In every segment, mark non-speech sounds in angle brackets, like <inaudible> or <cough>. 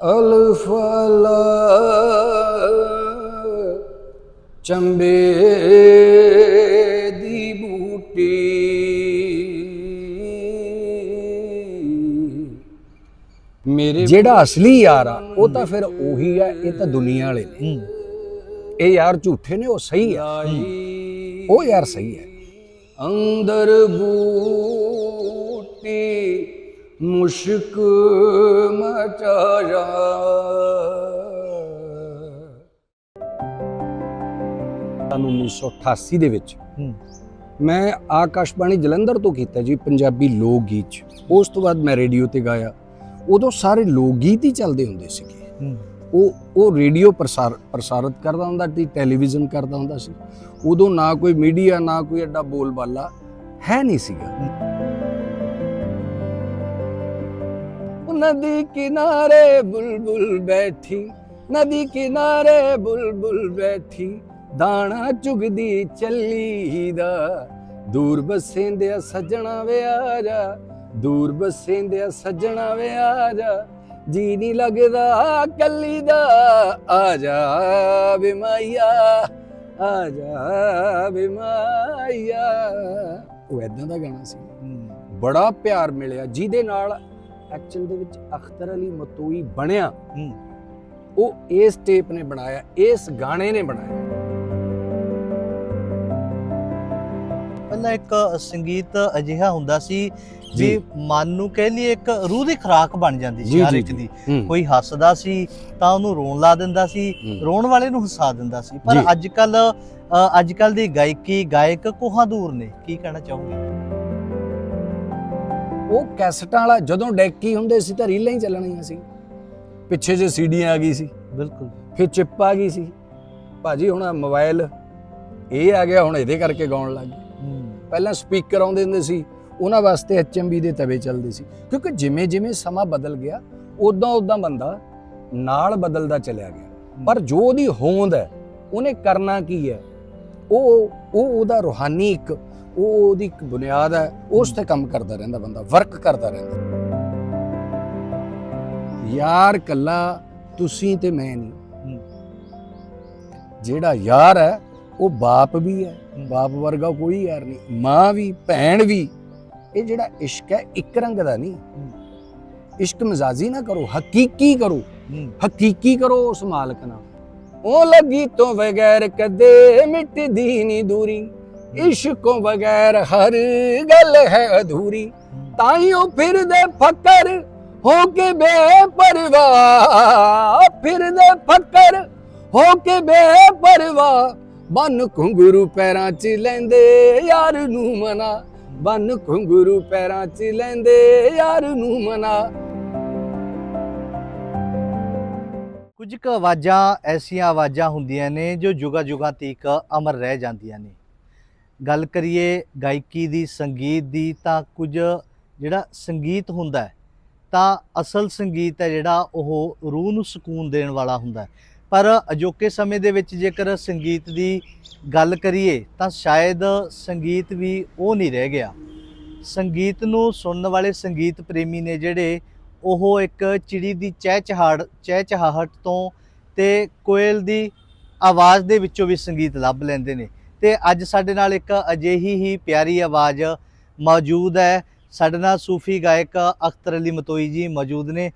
ਅਲਫਲਾ ਚੰਬੇ ਦੀ ਬੂਟੀ। ਮੇਰੇ ਜਿਹੜਾ ਅਸਲੀ ਯਾਰ ਆ ਉਹ ਤਾਂ ਫਿਰ ਉਹੀ ਆ ਇਹ ਤਾਂ ਦੁਨੀਆ ਵਾਲੇ ਨੇ। ਇਹ ਯਾਰ ਝੂਠੇ ਨੇ ਉਹ ਸਹੀ ਆ। ਉਹ ਯਾਰ ਸਹੀ ਹੈ ਅੰਦਰ ਬੂਟੀ ਮੁਸ਼ਕ ਮਚਾਇਆ। ਸਾਨੂੰ 1988 ਦੇ ਵਿੱਚ ਮੈਂ ਆਕਾਸ਼ਬਾਣੀ ਜਲੰਧਰ ਤੋਂ ਕੀਤਾ ਜੀ ਪੰਜਾਬੀ ਲੋਕ ਗੀਤ 'ਚ। ਉਸ ਤੋਂ ਬਾਅਦ ਮੈਂ ਰੇਡੀਓ ਤੇ ਗਾਇਆ। ਉਦੋਂ ਸਾਰੇ ਲੋਕ ਗੀਤ ਹੀ ਚੱਲਦੇ ਹੁੰਦੇ ਸੀਗੇ। ਉਹ ਉਹ ਰੇਡੀਓ ਪ੍ਰਸਾਰ ਪ੍ਰਸਾਰਿਤ ਕਰਦਾ ਹੁੰਦਾ ਸੀ ਟੈਲੀਵਿਜ਼ਨ ਕਰਦਾ ਹੁੰਦਾ ਸੀ। ਉਦੋਂ ਨਾ ਕੋਈ ਮੀਡੀਆ ਨਾ ਕੋਈ ਐਡਾ ਬੋਲਬਾਲਾ ਹੈ ਨਹੀਂ ਸੀਗਾ। ਨਦੀ ਕਿਨਾਰੇ ਬੁਲਬੁਲ ਬੈਠੀ ਨਦੀ ਕਿਨਾਰੇ ਬੁਲਬੁਲ ਬੈਠੀ ਦਾਣਾ ਚੁਗਦੀ ਚੱਲੀ ਦਾ ਦੂਰ ਬਸੇਂਦਿਆ ਸੱਜਣਾ ਵੇ ਆ ਜਾ ਦੂਰ ਬਸੇਂਦਿਆ ਸੱਜਣਾ ਵੇ ਆ ਜਾ ਜੀ ਨਹੀਂ ਲੱਗਦਾ ਕੱਲੀ ਦਾ ਆ ਜਾ ਵੇ ਮਾਇਆ ਆ ਜਾ ਵੇ ਮਾਇਆ ਉਹ ਐਦਾਂ ਦਾ ਗਾਣਾ ਸੀ ਬੜਾ ਪਿਆਰ ਮਿਲਿਆ ਜਿਹਦੇ ਨਾਲ ਐਕਚੁਅਲ ਦੇ ਵਿੱਚ ਅਖਤਰ ਅਲੀ ਮਤੋਈ ਬਣਿਆ ਉਹ ਇਸ ਟੇਪ ਨੇ ਬਣਾਇਆ ਇਸ ਗਾਣੇ ਨੇ ਬਣਾਇਆ ਪਹਿਲਾਂ ਇੱਕ ਸੰਗੀਤ ਅਜਿਹਾ ਹੁੰਦਾ ਸੀ ਜੀ। ਵੀ ਮਨ ਨੂੰ ਕਹਿ ਲਈਏ ਇੱਕ ਰੂਹ ਦੀ ਖੁਰਾਕ ਬਣ ਜਾਂਦੀ ਸੀ ਹਰ ਇੱਕ। ਦੀ। ਕੋਈ ਹੱਸਦਾ ਸੀ ਤਾਂ ਉਹਨੂੰ ਰੋਣ ਲਾ ਦਿੰਦਾ ਸੀ। ਰੋਣ ਵਾਲੇ ਨੂੰ ਹਸਾ ਦਿੰਦਾ ਸੀ ਪਰ। ਅੱਜ ਕੱਲ ਅੱਜ ਕੱਲ ਦੀ ਗਾਇਕੀ ਗਾਇਕ ਕੋਹਾਂ ਦੂਰ ਨੇ ਕੀ ਕਹਿਣਾ ਚਾਹੋਗੇ ਉਹ ਕੈਸਟਾਂ ਵਾਲਾ ਜਦੋਂ ਡੈਕੀ ਹੁੰਦੇ ਸੀ ਤਾਂ ਰੀਲਾਂ ਹੀ ਚੱਲਣੀਆਂ ਸੀ। ਪਿੱਛੇ ਜੇ ਸੀਡੀਆਂ ਆ ਗਈ ਸੀ। ਬਿਲਕੁਲ। ਫਿਰ ਚਿੱਪ ਆ ਗਈ ਸੀ। ਭਾਜੀ ਹੁਣ ਮੋਬਾਈਲ ਇਹ ਆ ਗਿਆ ਹੁਣ ਇਹਦੇ ਕਰਕੇ ਗਾਉਣ ਲੱਗ ਗਏ। ਪਹਿਲਾਂ ਸਪੀਕਰ ਆਉਂਦੇ ਹੁੰਦੇ ਸੀ ਉਹਨਾਂ ਵਾਸਤੇ ਐਚਐਮਬੀ ਦੇ ਤਵੇ ਚੱਲਦੇ ਸੀ। ਕਿਉਂਕਿ ਜਿਵੇਂ ਜਿਵੇਂ ਸਮਾਂ ਬਦਲ ਗਿਆ ਉਦਾਂ ਉਦਾਂ ਬੰਦਾ ਨਾਲ ਬਦਲਦਾ ਚਲਿਆ ਗਿਆ। ਪਰ ਜੋ ਉਹਦੀ ਹੋਂਦ ਹੈ ਉਹਨੇ ਕਰਨਾ ਕੀ ਹੈ? ਉਹ ਉਹ ਉਹਦਾ ਰੂਹਾਨੀ ਇੱਕ ਉਹ ਉਹਦੀ ਇੱਕ ਬੁਨਿਆਦ ਹੈ ਉਸ ਤੇ ਕੰਮ ਕਰਦਾ ਰਹਿੰਦਾ ਬੰਦਾ ਵਰਕ ਕਰਦਾ ਰਹਿੰਦਾ। ਯਾਰ ਕੱਲਾ ਤੁਸੀਂ ਤੇ ਮੈਂ ਨਹੀਂ। ਜਿਹੜਾ ਯਾਰ ਹੈ ਉਹ ਬਾਪ ਵੀ ਹੈ। ਬਾਪ ਵਰਗਾ ਕੋਈ ਯਾਰ ਨਹੀਂ ਮਾਂ ਵੀ ਭੈਣ ਵੀ। ਇਹ ਜਿਹੜਾ ਇਸ਼ਕ ਹੈ ਇੱਕ ਰੰਗ ਦਾ ਨਹੀਂ। ਇਸ਼ਕ ਮਜ਼ਾਜੀ ਨਾ ਕਰੋ ਹਕੀਕੀ ਕਰੋ। ਹਕੀਕੀ ਕਰੋ ਉਸ ਮਾਲਕ ਨਾਲ। ਉਹ ਲੱਗੀ ਤੋਂ ਬਗੈਰ ਕਦੇ ਮਿਟਦੀ ਨਹੀਂ ਦੂਰੀ। ਇਸ਼ਕੋਂ ਬਗੈਰ ਹਰ ਗੱਲ ਹੈ ਅਧੂਰੀ। ਤਾਂ ਹੀ ਉਹ ਫਿਰਦੇ ਫਕਰ ਹੋ ਕੇ ਬੇਪਰਵਾਹ। ਫਿਰਦੇ ਫਕਰ ਹੋ ਕੇ ਬੇਪਰਵਾਹ। ਬਨ ਘੁੰਗਰੂ ਪੈਰਾਂ 'ਚ ਲੈਂਦੇ ਯਾਰ ਨੂੰ ਮਨਾ। ਬਨ ਘੁੰਗਰੂ ਪੈਰਾਂ 'ਚ ਲੈਂਦੇ ਯਾਰ ਨੂੰ ਮਨਾ। ਕੁਝ ਕੁ ਆਵਾਜ਼ਾਂ ਐਸੀਆਂ ਆਵਾਜ਼ਾਂ ਹੁੰਦੀਆਂ ਨੇ ਜੋ ਜੁਗਾ ਜੁਗਾ ਤੀਕ ਅਮਰ ਰਹਿ ਜਾਂਦੀਆਂ ਨੇ। ਗੱਲ ਕਰੀਏ ਗਾਇਕੀ ਦੀ, ਸੰਗੀਤ ਦੀ, ਤਾਂ ਕੁਝ ਜਿਹੜਾ ਸੰਗੀਤ ਹੁੰਦਾ ਹੈ, ਤਾਂ ਅਸਲ ਸੰਗੀਤ ਹੈ ਜਿਹੜਾ ਉਹ ਰੂਹ ਨੂੰ ਸਕੂਨ ਦੇਣ ਵਾਲਾ ਹੁੰਦਾ ਹੈ। ਪਰ ਅਜੋਕੇ ਸਮੇਂ ਦੇ ਵਿੱਚ ਜੇਕਰ ਸੰਗੀਤ ਦੀ ਗੱਲ ਕਰੀਏ, ਤਾਂ ਸ਼ਾਇਦ ਸੰਗੀਤ ਵੀ ਉਹ ਨਹੀਂ ਰਹਿ ਗਿਆ। ਸੰਗੀਤ ਨੂੰ ਸੁਣਨ ਵਾਲੇ ਸੰਗੀਤ ਪ੍ਰੇਮੀ ਨੇ ਜਿਹੜੇ, ਉਹ ਇੱਕ ਚਿੜੀ ਦੀ ਚਹਿਚਹਾੜ, ਚਹਿਚਹਾਹਟ ਤੋਂ ਤੇ ਕੋਇਲ ਦੀ ਆਵਾਜ਼ ਦੇ ਵਿੱਚੋਂ ਵੀ ਸੰਗੀਤ ਲੱਭ ਲੈਂਦੇ ਨੇ। ਤੇ ਅੱਜ ਸਾਡੇ ਨਾਲ ਇੱਕ ਅਜਿਹੀ ਹੀ ਪਿਆਰੀ ਆਵਾਜ਼ ਮੌਜੂਦ ਹੈ। ਸਾਡੇ ਨਾਲ ਸੂਫੀ ਗਾਇਕ ਅਖਤਰ ਅਲੀ ਮਤੋਈ ਜੀ ਮੌਜੂਦ ਨੇ।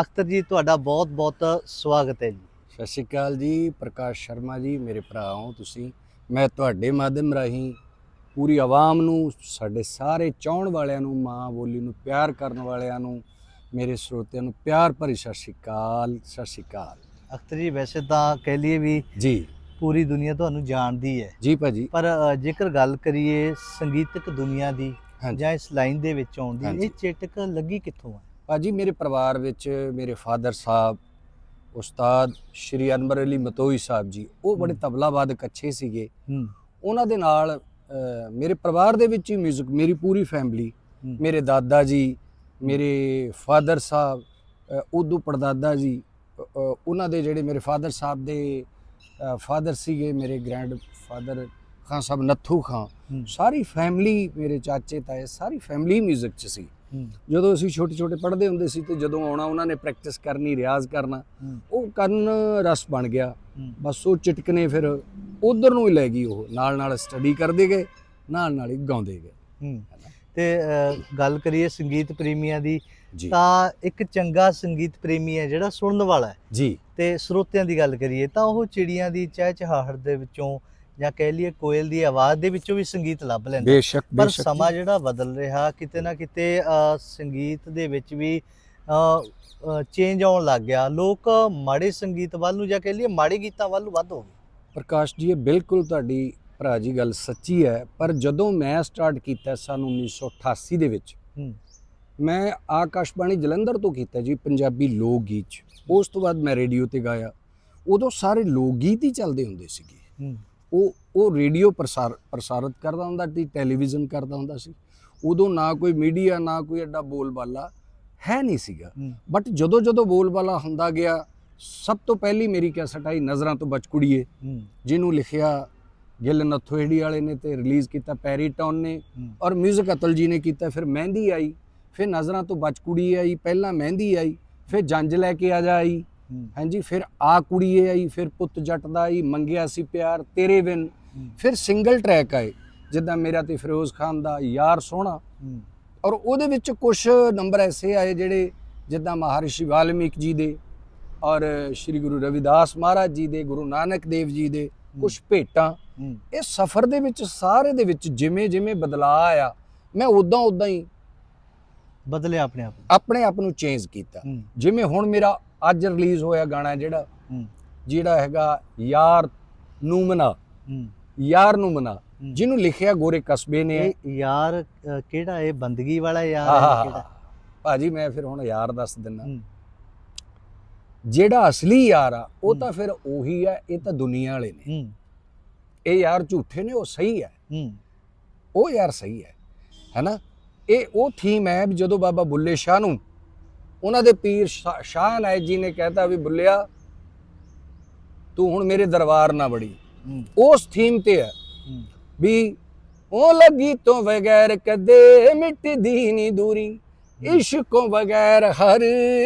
ਅਖਤਰ ਜੀ ਤੁਹਾਡਾ ਬਹੁਤ ਬਹੁਤ ਸਵਾਗਤ ਹੈ ਜੀ। ਸਤਿ ਸ਼੍ਰੀ ਅਕਾਲ ਜੀ ਪ੍ਰਕਾਸ਼ ਸ਼ਰਮਾ ਜੀ ਮੇਰੇ ਭਰਾ ਹੋ ਤੁਸੀਂ। ਮੈਂ ਤੁਹਾਡੇ ਮਾਧਿਅਮ ਰਾਹੀਂ ਪੂਰੀ ਆਵਾਮ ਨੂੰ ਸਾਡੇ ਸਾਰੇ ਚਾਹਣ ਵਾਲਿਆਂ ਨੂੰ ਮਾਂ ਬੋਲੀ ਨੂੰ ਪਿਆਰ ਕਰਨ ਵਾਲਿਆਂ ਨੂੰ ਮੇਰੇ ਸਰੋਤਿਆਂ ਨੂੰ ਪਿਆਰ ਭਰੀ ਸਤਿ ਸ਼੍ਰੀ ਅਕਾਲ ਸਤਿ ਸ਼੍ਰੀ ਅਕਾਲ। ਅਖਤਰ ਜੀ ਵੈਸੇ ਤਾਂ ਕਹਿ ਲਈਏ ਵੀ ਜੀ। ਪੂਰੀ ਦੁਨੀਆ ਤੁਹਾਨੂੰ ਜਾਣਦੀ ਹੈ ਜੀ ਭਾਜੀ ਪਰ ਅ, ਜੇਕਰ ਗੱਲ ਕਰੀਏ ਸੰਗੀਤਕ ਦੁਨੀਆ ਦੀ ਹਾਂਜੀ ਜਾਂ ਇਸ ਲਾਈਨ ਦੇ ਵਿੱਚ ਆਉਣ ਦੀ ਹਾਂਜੀ। ਇਹ ਚੇਟਕ ਲੱਗੀ ਕਿੱਥੋਂ ਹੈ ਭਾਜੀ ਮੇਰੇ ਪਰਿਵਾਰ ਵਿੱਚ ਮੇਰੇ ਫਾਦਰ ਸਾਹਿਬ ਉਸਤਾਦ ਸ਼੍ਰੀ ਅਨਵਰ ਅਲੀ ਮਤੋਈ ਸਾਹਿਬ ਜੀ ਉਹ ਬੜੇ ਹਮ। ਤਬਲਾ ਵਾਦਕ ਅੱਛੇ ਸੀਗੇ ਹੂੰ ਉਹਨਾਂ ਦੇ ਨਾਲ ਅ, ਮੇਰੇ ਪਰਿਵਾਰ ਦੇ ਵਿੱਚ ਹੀ 뮤직 ਮੇਰੀ ਪੂਰੀ ਫੈਮਿਲੀ। ਮੇਰੇ ਦਾਦਾ ਜੀ ਮੇਰੇ ਫਾਦਰ ਸਾਹਿਬ ਅ, ਉਦੋਂ ਪੜਦਾਦਾ ਜੀ ਅ, ਅ, ਉਹਨਾਂ ਦੇ ਜਿਹੜੇ ਮੇਰੇ ਫਾਦਰ ਸਾਹਿਬ ਦੇ ਫਾਦਰ ਸੀਗੇ ਮੇਰੇ ਗ੍ਰੈਂਡ ਫਾਦਰ ਖਾਨ ਸਾਹਿਬ ਨੱਥੂ ਖਾਂ। ਹੂੰ। ਸਾਰੀ ਫੈਮਿਲੀ ਮੇਰੇ ਚਾਚੇ ਤਾਏ ਸਾਰੀ ਫੈਮਿਲੀ 뮤직 ਚ ਸੀ। ਜਦੋਂ ਅਸੀਂ ਛੋਟੇ ਛੋਟੇ ਪੜ੍ਹਦੇ ਹੁੰਦੇ ਸੀ ਤੇ ਜਦੋਂ ਆਉਣਾ ਉਹਨਾਂ ਨੇ ਪ੍ਰੈਕਟਿਸ ਕਰਨੀ ਰਿਆਜ਼ ਕਰਨਾ ਉਹ ਕਰਨ ਰਸ ਬਣ ਗਿਆ। ਬਸ ਉਹ ਚਟਕਨੇ ਫਿਰ ਉਧਰ ਨੂੰ ਹੀ ਲੈ ਗਈ ਉਹ। ਨਾਲ ਨਾਲ ਸਟੱਡੀ ਕਰਦੇ ਗਏ ਨਾਲ ਨਾਲ ਹੀ ਗਾਉਂਦੇ ਗਏ। ਤੇ ਗੱਲ ਕਰੀਏ ਸੰਗੀਤ ਪ੍ਰੇਮੀਆਂ ਦੀ ਤਾਂ ਇੱਕ ਚੰਗਾ ਸੰਗੀਤ ਪ੍ਰੇਮੀ ਹੈ ਜਿਹੜਾ ਸੁਣਨ ਵਾਲਾ ਹੈ। ਜੀ। ਤੇ ਸਰੋਤਿਆਂ ਦੀ ਗੱਲ ਕਰੀਏ ਤਾਂ ਉਹ ਚਿੜੀਆਂ ਦੀ ਚਹਿਚਹਾਹਟ ਦੇ ਵਿੱਚੋਂ ਜਾਂ ਕਹਿ ਲਈਏ ਕੋਇਲ ਦੀ ਆਵਾਜ਼ ਦੇ ਵਿੱਚੋਂ ਵੀ ਸੰਗੀਤ ਲੱਭ ਲੈਂਦਾ ਬੇਸ਼ੱਕ ਪਰ ਬੇਸ਼ੱਕ ਸਮਾਂ ਜਿਹੜਾ ਬਦਲ ਰਿਹਾ ਕਿਤੇ ਨਾ ਕਿਤੇ ਅ, ਸੰਗੀਤ ਦੇ ਵਿੱਚ ਵੀ ਚੇਂਜ ਆਉਣ ਲੱਗ ਗਿਆ। ਲੋਕ ਮਾੜੇ ਸੰਗੀਤ ਵੱਲ ਨੂੰ ਜਾਂ ਕਹਿ ਲਈਏ ਮਾੜੇ ਗੀਤਾਂ ਵੱਲ ਨੂੰ ਵੱਧ ਹੋ ਗਏ। ਪ੍ਰਕਾਸ਼ ਜੀ ਇਹ ਬਿਲਕੁਲ ਤੁਹਾਡੀ ਭਰਾ ਜੀ ਗੱਲ ਸੱਚੀ ਹੈ। ਪਰ ਜਦੋਂ ਮੈਂ ਸਟਾਰਟ ਕੀਤਾ ਸਨ 1988 ਦੇ ਵਿੱਚ ਹੂੰ। ਮੈਂ ਆਕਾਸ਼ਬਾਣੀ ਜਲੰਧਰ ਤੋਂ ਕੀਤਾ ਜੀ ਪੰਜਾਬੀ ਲੋਕ ਗੀਤ। 'ਚ। ਉਸ ਤੋਂ ਬਾਅਦ ਮੈਂ ਰੇਡੀਓ ਤੇ ਗਾਇਆ। ਉਦੋਂ ਸਾਰੇ ਲੋਕ ਗੀਤ ਹੀ ਚੱਲਦੇ ਹੁੰਦੇ ਸੀਗੇ। ਉਹ ਉਹ ਰੇਡੀਓ ਪ੍ਰਸਾਰ ਪ੍ਰਸਾਰਿਤ ਕਰਦਾ ਹੁੰਦਾ ਸੀ ਟੈਲੀਵਿਜ਼ਨ ਕਰਦਾ ਹੁੰਦਾ ਸੀ। ਉਦੋਂ ਨਾ ਕੋਈ ਮੀਡੀਆ ਨਾ ਕੋਈ ਐਡਾ ਬੋਲਬਾਲਾ ਹੈ ਨਹੀਂ ਸੀਗਾ। ਬਟ ਜਦੋਂ ਜਦੋਂ ਬੋਲਬਾਲਾ ਹੁੰਦਾ ਗਿਆ ਸਭ ਤੋਂ ਪਹਿਲੀ ਮੇਰੀ ਕੈਸਟ ਆਈ ਨਜ਼ਰਾਂ ਤੋਂ ਬਚ ਕੁੜੀਏ। ਜਿਹਨੂੰ ਲਿਖਿਆ ਗਿੱਲ ਨਥੋਹੇੜੀ ਵਾਲੇ ਨੇ ਤੇ ਰਿਲੀਜ਼ ਕੀਤਾ ਪੈਰੀਟੌਨ ਨੇ। ਔਰ 뮤직 ਅਤਲ ਜੀ ਨੇ ਕੀਤਾ ਫਿਰ ਮਹਿੰਦੀ ਆਈ। ਫਿਰ ਨਜ਼ਰਾਂ ਤੋਂ ਬਚ ਕੁੜੀ ਆਈ ਪਹਿਲਾਂ ਮਹਿੰਦੀ ਆਈ ਫਿਰ ਜੰਜ ਲੈ ਕੇ ਆ ਜਾ ਆਈ। ਹੂੰ। ਹਾਂਜੀ ਫਿਰ ਆ ਕੁੜੀਏ ਆਈ ਫਿਰ ਪੁੱਤ ਜੱਟ ਦਾ ਆਈ ਮੰਗਿਆ ਸੀ ਪਿਆਰ ਤੇਰੇ ਬਿਨ। ਫਿਰ ਸਿੰਗਲ ਟਰੈਕ ਆਏ ਜਿੱਦਾਂ ਮੇਰਾ ਤੇ ਫਿਰੋਜ਼ ਖਾਨ ਦਾ ਯਾਰ ਸੋਹਣਾ। ਔਰ ਉਹਦੇ ਵਿੱਚ ਕੁਝ ਨੰਬਰ ਐਸੇ ਆਏ ਜਿਹੜੇ ਜਿੱਦਾਂ ਮਹਾਰਿਸ਼ੀ ਵਾਲਮੀਕ ਜੀ ਦੇ ਔਰ ਸ੍ਰੀ ਗੁਰੂ ਰਵਿਦਾਸ ਮਹਾਰਾਜ ਜੀ ਦੇ ਗੁਰੂ ਨਾਨਕ ਦੇਵ ਜੀ ਦੇ ਕੁਝ ਭੇਟਾਂ। ਇਹ ਸਫ਼ਰ ਦੇ ਵਿੱਚ ਸਾਰੇ ਦੇ ਵਿੱਚ ਜਿਵੇਂ ਜਿਵੇਂ ਬਦਲਾਅ ਆਇਆ ਮੈਂ ਉਦਾਂ ਉਦਾਂ ਹੀ ਬਦਲਿਆ ਆਪਣੇ ਆਪ। ਆਪਣੇ ਆਪ ਨੂੰ ਚੇਂਜ ਕੀਤਾ। ਹੂੰ। ਜਿਵੇਂ ਹੁਣ ਮੇਰਾ ਅੱਜ ਰਿਲੀਜ਼ ਹੋਇਆ ਗਾਣਾ ਜਿਹੜਾ ਹੂੰ। ਜਿਹੜਾ ਹੈਗਾ ਯਾਰ ਨੂੰ ਮਨਾ। ਹੂੰ। ਯਾਰ ਨੂੰ ਮਨਾ। ਹੂੰ। ਜਿਹਨੂੰ ਲਿਖਿਆ ਗੋਰੇ ਕਸਬੇ ਨੇ। ਇਹ ਯਾਰ ਅ, ਕਿਹੜਾ? ਇਹ ਬੰਦਗੀ ਵਾਲਾ ਯਾਰ ਹਾਂ, ਕਿਹੜਾ। ਭਾਜੀ ਮੈਂ ਫਿਰ ਹੁਣ ਯਾਰ ਦੱਸ ਦਿੰਦਾ। ਹੂੰ। ਜਿਹੜਾ ਅਸਲੀ ਯਾਰ ਆ ਉਹ ਹੂੰ। ਤਾਂ ਫਿਰ ਉਹੀ ਹੈ ਇਹ ਤਾਂ ਦੁਨੀਆ ਵਾਲੇ ਨੇ। ਹੂੰ। ਇਹ ਯਾਰ ਝੂਠੇ ਨੇ ਉਹ ਸਹੀ ਹੈ। ਹੂੰ। ਉਹ ਯਾਰ ਸਹੀ ਹੈ। ਹੈਨਾ? ਇਹ ਉਹ ਥੀਮ ਹੈ ਵੀ ਜਦੋਂ ਬਾਬਾ ਬੁੱਲੇ ਸ਼ਾਹ ਨੂੰ ਉਹਨਾਂ ਦੇ ਪੀਰ ਸ਼ਾਹ ਨਾਇਕ ਜੀ ਨੇ ਕਹਿਤਾ ਵੀ ਬੁੱਲਿਆ ਤੂੰ ਹੁਣ ਮੇਰੇ ਦਰਬਾਰ ਨਾ ਬੜੀ ਉਸ ਥੀਮ ਤੇ ਹੈ ਵੀ ਉਹ ਲੱਗੀ ਤੋਂ ਬਗੈਰ ਕਦੇ ਮਿਟਦੀ ਨਹੀਂ ਦੂਰੀ ਇਸ਼ਕੋਂ ਬਗੈਰ ਹਰ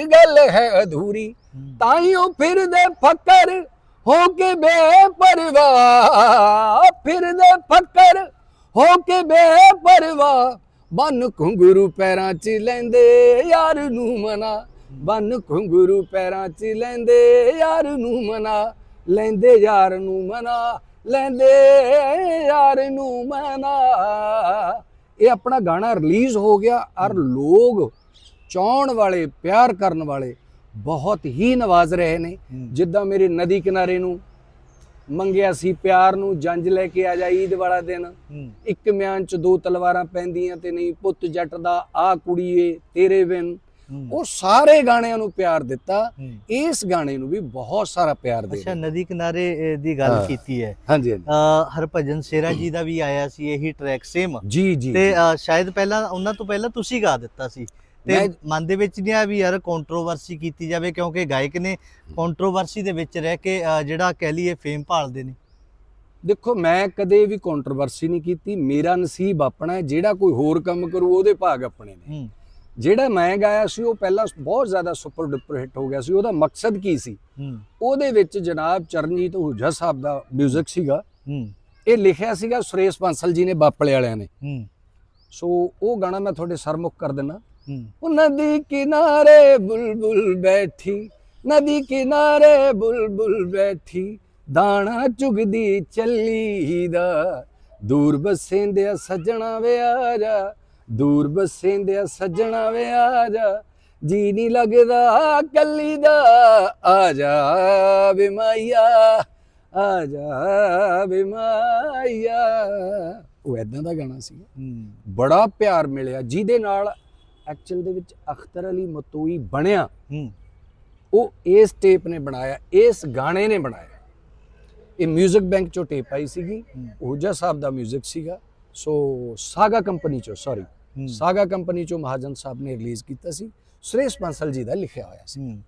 ਗੱਲ ਹੈ ਅਧੂਰੀ। ਹੂੰ। ਤਾਈਓ ਫਿਰਦੇ ਫਕਰ ਹੋ ਕੇ ਬੇਪਰਵਾਹ ਫਿਰਦੇ ਫਕਰ ਹੋ ਕੇ ਬੇਪਰਵਾਹ। ਬਨ ਘੁੰਗਰੂ ਪੈਰਾਂ 'ਚ ਲੈਂਦੇ ਯਾਰ ਨੂੰ ਮਨਾ। ਬਨ ਘੁੰਗਰੂ ਪੈਰਾਂ 'ਚ ਲੈਂਦੇ ਯਾਰ ਨੂੰ ਮਨਾ। ਲੈਂਦੇ ਯਾਰ ਨੂੰ ਮਨਾ ਲੈਂਦੇ ਯਾਰ ਨੂੰ ਮਨਾ। ਇਹ ਆਪਣਾ ਗਾਣਾ ਰਿਲੀਜ਼ ਹੋ ਗਿਆ ਔਰ ਲੋਕ ਚਾਹਣ ਵਾਲੇ ਪਿਆਰ ਕਰਨ ਵਾਲੇ ਬਹੁਤ ਹੀ ਨਵਾਜ਼ ਰਹੇ ਨੇ। ਜਿੱਦਾਂ ਮੇਰੇ ਨਦੀ ਕਿਨਾਰੇ ਨੂੰ ਮੰਗਿਆ ਸੀ ਪਿਆਰ ਨੂੰ ਜੰਜ ਲੈ ਕੇ ਆ ਜਾ ਈਦ ਵਾਲਾ ਦਿਨ। ਇੱਕ ਮਿਆਨ ਚ ਦੋ ਤਲਵਾਰਾਂ ਪੈਂਦੀਆਂ ਤੇ ਨਹੀਂ ਪੁੱਤ ਜੱਟ ਦਾ ਆ ਕੁੜੀਏ ਤੇਰੇ ਬਿਨ। ਉਹ ਸਾਰੇ ਗਾਣਿਆਂ ਨੂੰ ਪਿਆਰ ਦਿੱਤਾ। ਇਸ ਗਾਣੇ ਨੂੰ ਵੀ ਬਹੁਤ ਸਾਰਾ ਪਿਆਰ ਦੇ ਅੱਛਾ ਨਦੀ ਕਿਨਾਰੇ ਦੀ ਗੱਲ। ਕੀਤੀ ਹੈ। ਹਾਂਜੀ ਹਰਭਜਨ ਸੇਰਾ ਜੀ ਦਾ ਵੀ ਆਇਆ ਸੀ ਇਹੀ ਟਰੈਕ ਸੇਮ ਜੀ ਜੀ ਤੇ ਸ਼ਾਇਦ ਪਹਿਲਾਂ ਉਹਨਾਂ ਤੋਂ ਪਹਿਲਾਂ ਤੁਸੀਂ ਗਾ ਦਿੱਤਾ ਸੀ। ਤੇ ਮਨ ਦੇ ਵਿੱਚ ਨਹੀਂ ਆ ਵੀ ਯਾਰ ਕੰਟਰੋਵਰਸੀ ਕੀਤੀ ਜਾਵੇ ਕਿਉਂਕਿ ਗਾਇਕ ਨੇ ਕੰਟਰੋਵਰਸੀ ਦੇ ਵਿੱਚ ਰਹਿ ਕੇ ਜਿਹੜਾ ਕਹਿ ਲਈਏ ਫੇਮ ਭਾਲਦੇ ਨੇ। ਦੇਖੋ ਮੈਂ ਕਦੇ ਵੀ ਕੰਟਰੋਵਰਸੀ ਨਹੀਂ ਕੀਤੀ। ਮੇਰਾ ਨਸੀਬ ਆਪਣਾ ਹੈ ਜਿਹੜਾ ਕੋਈ ਹੋਰ ਕੰਮ ਕਰੂ ਉਹਦੇ ਭਾਗ ਆਪਣੇ ਨੇ। ਜਿਹੜਾ ਮੈਂ ਗਾਇਆ ਸੀ ਉਹ ਪਹਿਲਾਂ ਬਹੁਤ ਜ਼ਿਆਦਾ ਸੁਪਰ ਡੁਪਰ ਹਿੱਟ ਹੋ ਗਿਆ ਸੀ। ਉਹਦਾ ਮਕਸਦ ਕੀ ਸੀ? ਉਹਦੇ ਵਿੱਚ ਜਨਾਬ ਚਰਨਜੀਤ ਹੂਜਾ ਸਾਹਿਬ ਦਾ 뮤직 ਸੀਗਾ ਇਹ ਲਿਖਿਆ ਸੀਗਾ ਸੁਰੇਸ਼ ਬਾਂਸਲ ਜੀ ਨੇ ਬਾਪਲੇ ਵਾਲਿਆਂ ਨੇ। ਸੋ ਉਹ ਗਾਣਾ ਮੈਂ ਤੁਹਾਡੇ ਸਰਮੁਖ ਕਰ ਦਿੰਨਾ ਨਦੀ ਕਿਨਾਰੇ ਬੁਲਬੁਲ ਬੈਠੀ ਨਦੀ ਕਿਨਾਰੇ ਬੁਲਬੁਲ ਬੈਠੀ ਦਾਣਾ ਚੁਗਦੀ ਚੱਲੀ ਦਾ। ਦੂਰ ਬਸੇਂਦਿਆ ਸੱਜਣਾ ਵੇ ਆ ਜਾ ਦੂਰ ਬਸੇਂਦਿਆ ਸੱਜਣਾ ਵੇ ਆ ਜਾ ਜੀ ਨਹੀਂ ਲੱਗਦਾ ਕੱਲੀ ਦਾ ਆ ਜਾ ਵੇ ਮਾਇਆ ਆ ਜਾ ਵੇ ਮਾਇਆ ਉਹ ਐਦਾਂ ਦਾ ਗਾਣਾ ਸੀ। ਬੜਾ ਪਿਆਰ ਮਿਲਿਆ ਜਿਹਦੇ ਨਾਲ ਐਕਚੁਅਲ ਦੇ ਵਿੱਚ ਅਖਤਰ ਅਲੀ ਮਤੋਈ ਬਣਿਆ। ਉਹ ਇਸ ਟੇਪ ਨੇ ਬਣਾਇਆ ਇਸ ਗਾਣੇ ਨੇ ਬਣਾਇਆ। ਇਹ 뮤직 ਬੈਂਕ ਚੋਂ ਟੇਪ ਆਈ ਸੀਗੀ ਊਜਾ ਸਾਹਿਬ ਦਾ 뮤직 ਸੀਗਾ। ਸੋ ਸਾਗਾ ਕੰਪਨੀ ਚੋਂ ਸੌਰੀ ਸਾਗਾ ਕੰਪਨੀ ਚੋਂ ਮਹਾਜਨ ਸਾਹਿਬ ਨੇ ਰਿਲੀਜ਼ ਕੀਤਾ ਸੀ। ਸੁਰੇਸ਼ ਬੰਸਲ ਜੀ ਦਾ ਲਿਖਿਆ ਹੋਇਆ ਸੀ।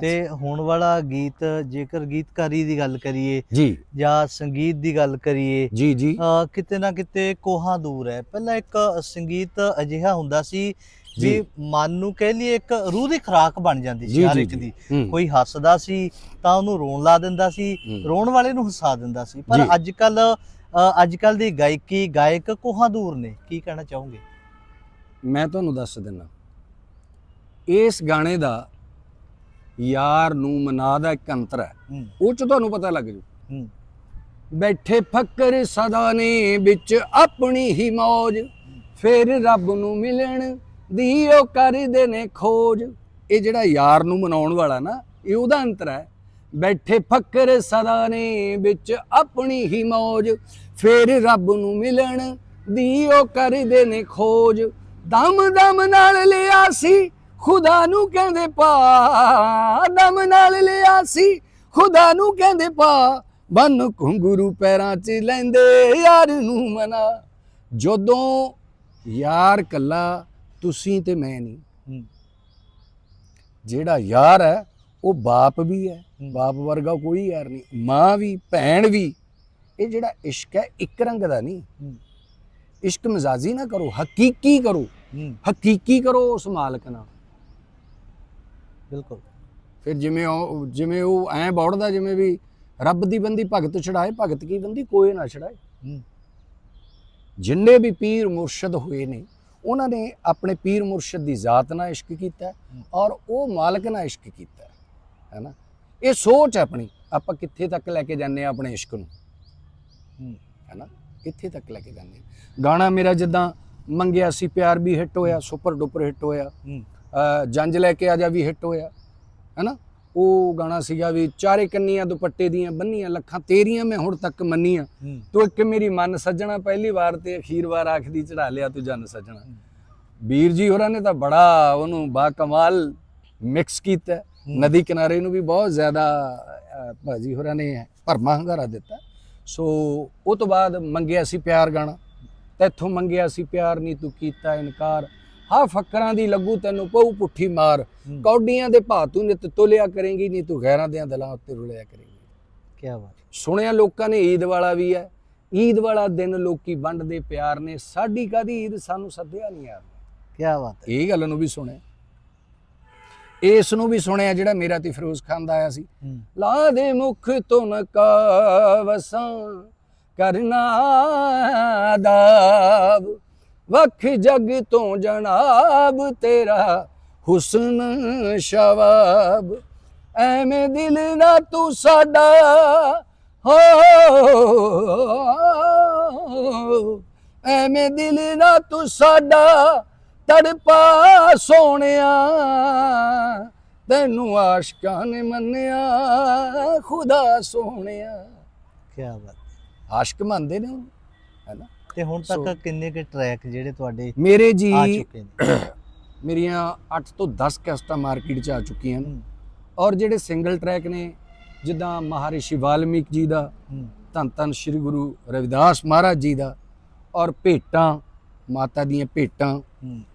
ਤੇ ਹੁਣ ਵਾਲਾ ਗੀਤ ਜੇਕਰ ਗੀਤਕਾਰੀ ਦੀ ਗੱਲ ਕਰੀਏ ਜੀ। ਜਾਂ ਸੰਗੀਤ ਦੀ ਗੱਲ ਕਰੀਏ ਜੀ ਜੀ। ਕਿਤੇ ਨਾ ਕਿਤੇ ਕੋਹਾਂ ਦੂਰ ਹੈ। ਪਹਿਲਾਂ ਇੱਕ ਸੰਗੀਤ ਅਜਿਹਾ ਹੁੰਦਾ ਸੀ ਵੀ। ਮਨ ਨੂੰ ਕਹਿ ਲਈਏ ਇੱਕ ਰੂਹ ਦੀ ਖੁਰਾਕ ਬਣ ਜਾਂਦੀ ਸੀ ਹਰ ਇੱਕ। ਦੀ। ਕੋਈ ਹੱਸਦਾ ਸੀ ਤਾਂ ਉਹਨੂੰ ਰੋਣ ਲਾ ਦਿੰਦਾ ਸੀ। ਰੋਣ ਵਾਲੇ ਨੂੰ ਹਸਾ ਦਿੰਦਾ ਸੀ। ਪਰ। ਅੱਜ ਕੱਲ ਅੱਜ ਕੱਲ ਦੀ ਗਾਇਕੀ ਗਾਇਕ ਕੋਹਾਂ ਦੂਰ ਨੇ? ਕੀ ਕਹਿਣਾ ਚਾਹੋਗੇ? ਮੈਂ ਤੁਹਾਨੂੰ ਦੱਸ ਦਿੰਨਾ। ਇਸ ਗਾਣੇ ਦਾ ਯਾਰ ਨੂੰ ਮਨਾ ਦਾ ਇੱਕ ਅੰਤਰ ਹੈ। ਉਹ ਚ ਤੁਹਾਨੂੰ ਪਤਾ ਲੱਗ ਜੂ। ਬੈਠੇ ਫੱਕਰ ਸਦਾ ਨੇ ਵਿੱਚ ਆਪਣੀ ਹੀ ਮੌਜ। ਫਿਰ ਰੱਬ ਨੂੰ ਮਿਲਣ ਦੀ ਉਹ ਕਰਦੇ ਨੇ ਖੋਜ। ਇਹ ਜਿਹੜਾ ਯਾਰ ਨੂੰ ਮਨਾਉਣ ਵਾਲਾ ਨਾ, ਇਹ ਉਹਦਾ ਅੰਤਰ ਹੈ। ਬੈਠੇ ਫੱਕਰ ਸਦਾ ਨੇ ਵਿੱਚ ਆਪਣੀ ਹੀ ਮੌਜ। ਫਿਰ ਰੱਬ ਨੂੰ ਮਿਲਣ ਦੀ ਉਹ ਕਰਦੇ ਨੇ ਖੋਜ। ਦਮ ਦਮ ਨਾਲ ਲਿਆ ਸੀ, ਖੁਦਾ ਨੂੰ ਕਹਿੰਦੇ ਪਾ। ਦਮ ਨਾਲ ਲਿਆ ਸੀ, ਖੁਦਾ ਨੂੰ ਕਹਿੰਦੇ ਪਾ। ਬੰਨ ਘੁੰਗਰੂ ਪੈਰਾਂ 'ਚ ਲੈਂਦੇ ਯਾਰ ਨੂੰ ਮਨਾ। ਜਦੋਂ ਯਾਰ ਕੱਲਾ ਤੁਸੀਂ ਤੇ ਮੈਂ ਨਹੀਂ। ਜਿਹੜਾ ਯਾਰ ਹੈ ਉਹ ਬਾਪ ਵੀ ਹੈ। ਬਾਪ ਵਰਗਾ ਕੋਈ ਯਾਰ ਨਹੀਂ ਮਾਂ ਵੀ ਭੈਣ ਵੀ। ਇਹ ਜਿਹੜਾ ਇਸ਼ਕ ਹੈ ਇੱਕ ਰੰਗ ਦਾ ਨਹੀਂ। ਇਸ਼ਕ ਮਜ਼ਾਜੀ ਨਾ ਕਰੋ ਹਕੀਕੀ ਕਰੋ। ਹਕੀਕੀ ਕਰੋ ਉਸ ਮਾਲਕ ਨਾਲ। ਬਿਲਕੁਲ। ਫਿਰ ਜਿਵੇਂ ਉਹ ਜਿਵੇਂ ਉਹ ਐਂ ਬੌੜਦਾ ਜਿਵੇਂ ਵੀ ਰੱਬ ਦੀ ਬੰਦੀ ਭਗਤ ਛੜਾਏ ਭਗਤ ਕੀ ਬੰਦੀ ਕੋਈ ਨਾ ਛੜਾਏ ਜਿੰਨੇ ਵੀ ਪੀਰ ਮੁਰਸ਼ਦ ਹੋਏ ਨੇ ਉਹਨਾਂ ਨੇ ਆਪਣੇ ਪੀਰ ਮੁਰਸ਼ਦ ਦੀ ਜ਼ਾਤ ਨਾਲ ਇਸ਼ਕ ਕੀਤਾ ਹੈ ਹੂੰ। ਔਰ ਉਹ ਮਾਲਕ ਨਾਲ ਇਸ਼ਕ ਕੀਤਾ ਹੈ ਹੈਨਾ ਇਹ ਸੋਚ ਹੈ ਆਪਣੀ ਆਪਾਂ ਕਿੱਥੇ ਤੱਕ ਲੈ ਕੇ ਜਾਂਦੇ ਆ ਆਪਣੇ ਇਸ਼ਕ ਨੂੰ? ਹੂੰ। ਹੈਨਾ ਕਿੱਥੇ ਤੱਕ ਲੈ ਕੇ ਜਾਂਦੇ ਗਾਣਾ ਮੇਰਾ ਜਿੱਦਾਂ ਮੰਗਿਆ ਸੀ ਪਿਆਰ ਵੀ ਹਿੱਟ ਹੋਇਆ ਸੁਪਰ ਡੁਪਰ ਹਿੱਟ ਹੋਇਆ ਹੂੰ। ਜੰਜ ਲੈ ਕੇ ਆ ਜਾ ਵੀ ਹਿੱਟ ਹੋਇਆ ਹੈਨਾ ਉਹ ਗਾਣਾ ਸੀਗਾ ਵੀ ਚਾਰੇ ਕੰਨੀਆਂ ਦੁਪੱਟੇ ਦੀਆਂ ਬੰਨੀਆਂ ਲੱਖਾਂ ਤੇਰੀਆਂ ਮੈਂ ਹੁਣ ਤੱਕ ਮੰਨੀਆਂ। ਤੂੰ ਇੱਕ ਮੇਰੀ ਮਨ ਸੱਜਣਾ ਪਹਿਲੀ ਵਾਰ ਤੇ ਅਖੀਰ ਵਾਰ ਆਖਦੀ ਚੜਾ ਲਿਆ ਤੂੰ ਜਨ ਸੱਜਣਾ। ਵੀਰ ਜੀ ਹੋਰਾਂ ਨੇ ਤਾਂ ਬੜਾ ਉਹਨੂੰ ਬਾ ਕਮਾਲ ਮਿਕਸ ਕੀਤਾ। ਨਦੀ ਕਿਨਾਰੇ ਨੂੰ ਵੀ ਬਹੁਤ ਜ਼ਿਆਦਾ ਭਾਜੀ ਹੋਰਾਂ ਨੇ ਭਰਮਾ ਹੰਗਾਰਾ ਦਿੱਤਾ। ਸੋ ਉਹ ਤੋਂ ਬਾਅਦ ਮੰਗਿਆ ਸੀ ਪਿਆਰ ਗਾਣਾ। ਤੈਥੋਂ ਮੰਗਿਆ ਸੀ ਪਿਆਰ ਨਹੀਂ ਤੂੰ ਕੀਤਾ ਇਨਕਾਰ। ਹਾਂ ਫੱਕਰਾਂ ਦੀ ਲੱਗੂ ਤੈਨੂੰ ਪਊ ਪੁੱਠੀ ਮਾਰ। ਕੌਡੀਆਂ ਦੇ ਭਾ ਤੂੰ ਨਿਤ ਤੋਲਿਆ ਕਰੇਂਗੀ ਨਹੀਂ ਤੂੰ ਗੈਰਾਂ ਦੇ ਦਿਲਾਂ ਉੱਤੇ ਰੁਲਿਆ ਕਰੇਂਗੀ। ਕੀ ਬਾਤ ਸੁਣਿਆ ਲੋਕਾਂ ਨੇ ਈਦ ਵਾਲਾ ਵੀ ਹੈ। ਈਦ ਵਾਲਾ ਦਿਨ ਲੋਕੀ ਵੰਡਦੇ ਪਿਆਰ ਨੇ। ਸਾਡੀ ਕਾਦੀ ਈਦ? ਸਾਨੂੰ ਸੱਦਿਆ ਨਹੀਂ ਯਾਰ ਕੀ ਬਾਤ ਹੈ। ਇਹ ਗੱਲ ਨੂੰ ਵੀ ਸੁਣਿਆ। ਇਸ ਨੂੰ ਵੀ ਸੁਣਿਆ ਜਿਹੜਾ ਮੇਰਾ ਤੇ ਫਿਰੋਜ਼ ਖਾਨ ਦਾ ਆਇਆ ਸੀ। ਲਾ ਦੇ ਮੁਖ ਤੋਂ ਨਕਾ ਵਸਾਂ ਕਰਨਾ ਦਾਬ ਵਖ ਜਗ ਤੋਂ ਜਨਾਬ ਤੇਰਾ ਹੁਸਨ ਸ਼ਵਾਬ। ਐਵੇਂ ਦਿਲ ਨਾ ਤੂੰ ਸਾਡਾ ਹੋ। ਐਵੇਂ ਦਿਲ ਨਾ ਤੂੰ ਸਾਡਾ ਤੜਪਾ ਸੋਹਣਿਆ। ਤੈਨੂੰ ਆਸ਼ਕਾਂ ਨੇ ਮੰਨਿਆ ਖੁਦਾ ਸੋਹਣਿਆ। ਕੀ ਬਾਤ ਆਸ਼ਕ ਮੰਨਦੇ ਨੇ ਉਹਨੂੰ? ਹੈਨਾ ਤੇ ਹੁਣ ਤੱਕ ਕਿੰਨੇ ਕੇ ਟਰੈਕ ਜਿਹੜੇ ਤੁਹਾਡੇ ਮੇਰੇ ਜੀ ਆ ਚੁੱਕੇ ਨੇ? <coughs> ਮੇਰੀਆਂ 8 ਤੋਂ 10 ਕੈਸਟਾਂ ਮਾਰਕੀਟ 'ਚ ਆ ਚੁੱਕੀਆਂ ਨੇ। ਔਰ ਜਿਹੜੇ ਸਿੰਗਲ ਟਰੈਕ ਨੇ ਜਿੱਦਾਂ ਮਹਾਰਿਸ਼ੀ ਵਾਲਮੀਕ ਜੀ ਦਾ ਧੰਨ ਧੰਨ ਸ੍ਰੀ ਗੁਰੂ ਰਵਿਦਾਸ ਮਹਾਰਾਜ ਜੀ ਦਾ ਔਰ ਭੇਟਾਂ ਮਾਤਾ ਦੀਆਂ ਭੇਟਾਂ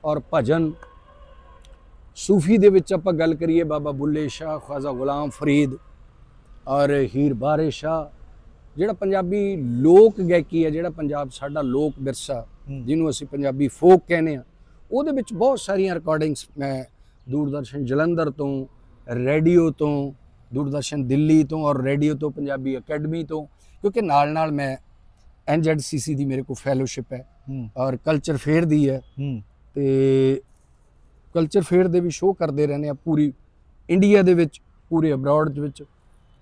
ਔਰ ਭਜਨ। ਸੂਫੀ ਦੇ ਵਿੱਚ ਆਪਾਂ ਗੱਲ ਕਰੀਏ ਬਾਬਾ ਬੁੱਲੇ ਸ਼ਾਹ ਖਵਾਜਾ ਗੁਲਾਮ ਫਰੀਦ ਔਰ ਹੀਰ ਬਾਰੇ ਸ਼ਾਹ ਜਿਹੜਾ ਪੰਜਾਬੀ ਲੋਕ ਗਾਇਕੀ ਹੈ ਜਿਹੜਾ ਪੰਜਾਬ ਸਾਡਾ ਲੋਕ ਵਿਰਸਾ ਜਿਹਨੂੰ ਅਸੀਂ ਪੰਜਾਬੀ ਫੋਕ ਕਹਿੰਦੇ ਆ ਉਹਦੇ ਵਿੱਚ ਬਹੁਤ ਸਾਰੀਆਂ ਰਿਕਾਰਡਿੰਗਸ ਮੈਂ ਦੂਰਦਰਸ਼ਨ ਜਲੰਧਰ ਤੋਂ ਰੇਡੀਓ ਤੋਂ ਦੂਰਦਰਸ਼ਨ ਦਿੱਲੀ ਤੋਂ ਔਰ ਰੇਡੀਓ ਤੋਂ ਪੰਜਾਬੀ ਅਕੈਡਮੀ ਤੋਂ ਕਿਉਂਕਿ ਨਾਲ ਨਾਲ ਮੈਂ ਐਨਜ਼ੈਡਸੀਸੀ ਦੀ ਮੇਰੇ ਕੋਲ ਫੈਲੋਸ਼ਿਪ ਹੈ ਔਰ ਕਲਚਰ ਫੇਅਰ ਦੀ ਹੂੰ। ਤੇ ਕਲਚਰ ਫੇਅਰ ਦੇ ਵੀ ਸ਼ੋਅ ਕਰਦੇ ਰਹਿੰਦੇ ਆ ਪੂਰੀ ਇੰਡੀਆ ਦੇ ਵਿੱਚ ਪੂਰੇ ਅਬਰਾਡ ਦੇ ਵਿੱਚ।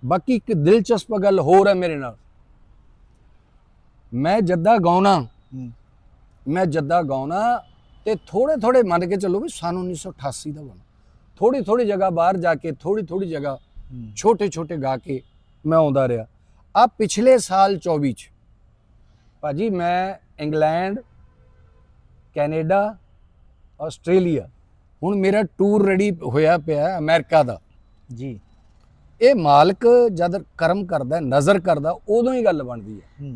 ਬਾਕੀ ਇੱਕ ਦਿਲਚਸਪ ਗੱਲ ਹੋਰ ਹੈ ਮੇਰੇ ਨਾਲ ਮੈਂ ਜੱਦਾ ਗਾਉਣਾ। ਮੈਂ ਜੱਦਾ ਗਾਉਣਾ ਤੇ ਥੋੜੇ ਥੋੜੇ ਮੰਨ ਕੇ ਚੱਲੋ ਵੀ ਸਨ 1988 ਦਾ ਬਣਾ। ਥੋੜੀ ਥੋੜੀ ਜਗ੍ਹਾ ਬਾਹਰ ਜਾ ਕੇ ਥੋੜੀ ਥੋੜੀ ਜਗ੍ਹਾ ਛੋਟੇ ਛੋਟੇ ਗਾ ਕੇ ਮੈਂ ਆਉਂਦਾ ਰਿਹਾ। ਆ ਪਿਛਲੇ ਸਾਲ 24 ਚ ਭਾਜੀ ਮੈਂ ਇੰਗਲੈਂਡ ਕੈਨੇਡਾ ਆਸਟ੍ਰੇਲੀਆ ਹੁਣ ਮੇਰਾ ਟੂਰ ਰੈਡੀ ਹੋਇਆ ਪਿਆ ਅਮਰੀਕਾ ਦਾ। ਜੀ। ਇਹ ਮਾਲਕ ਜਦ ਕਰਮ ਕਰਦਾ ਨਜ਼ਰ ਕਰਦਾ ਉਦੋਂ ਹੀ ਗੱਲ ਬਣਦੀ ਹੈ।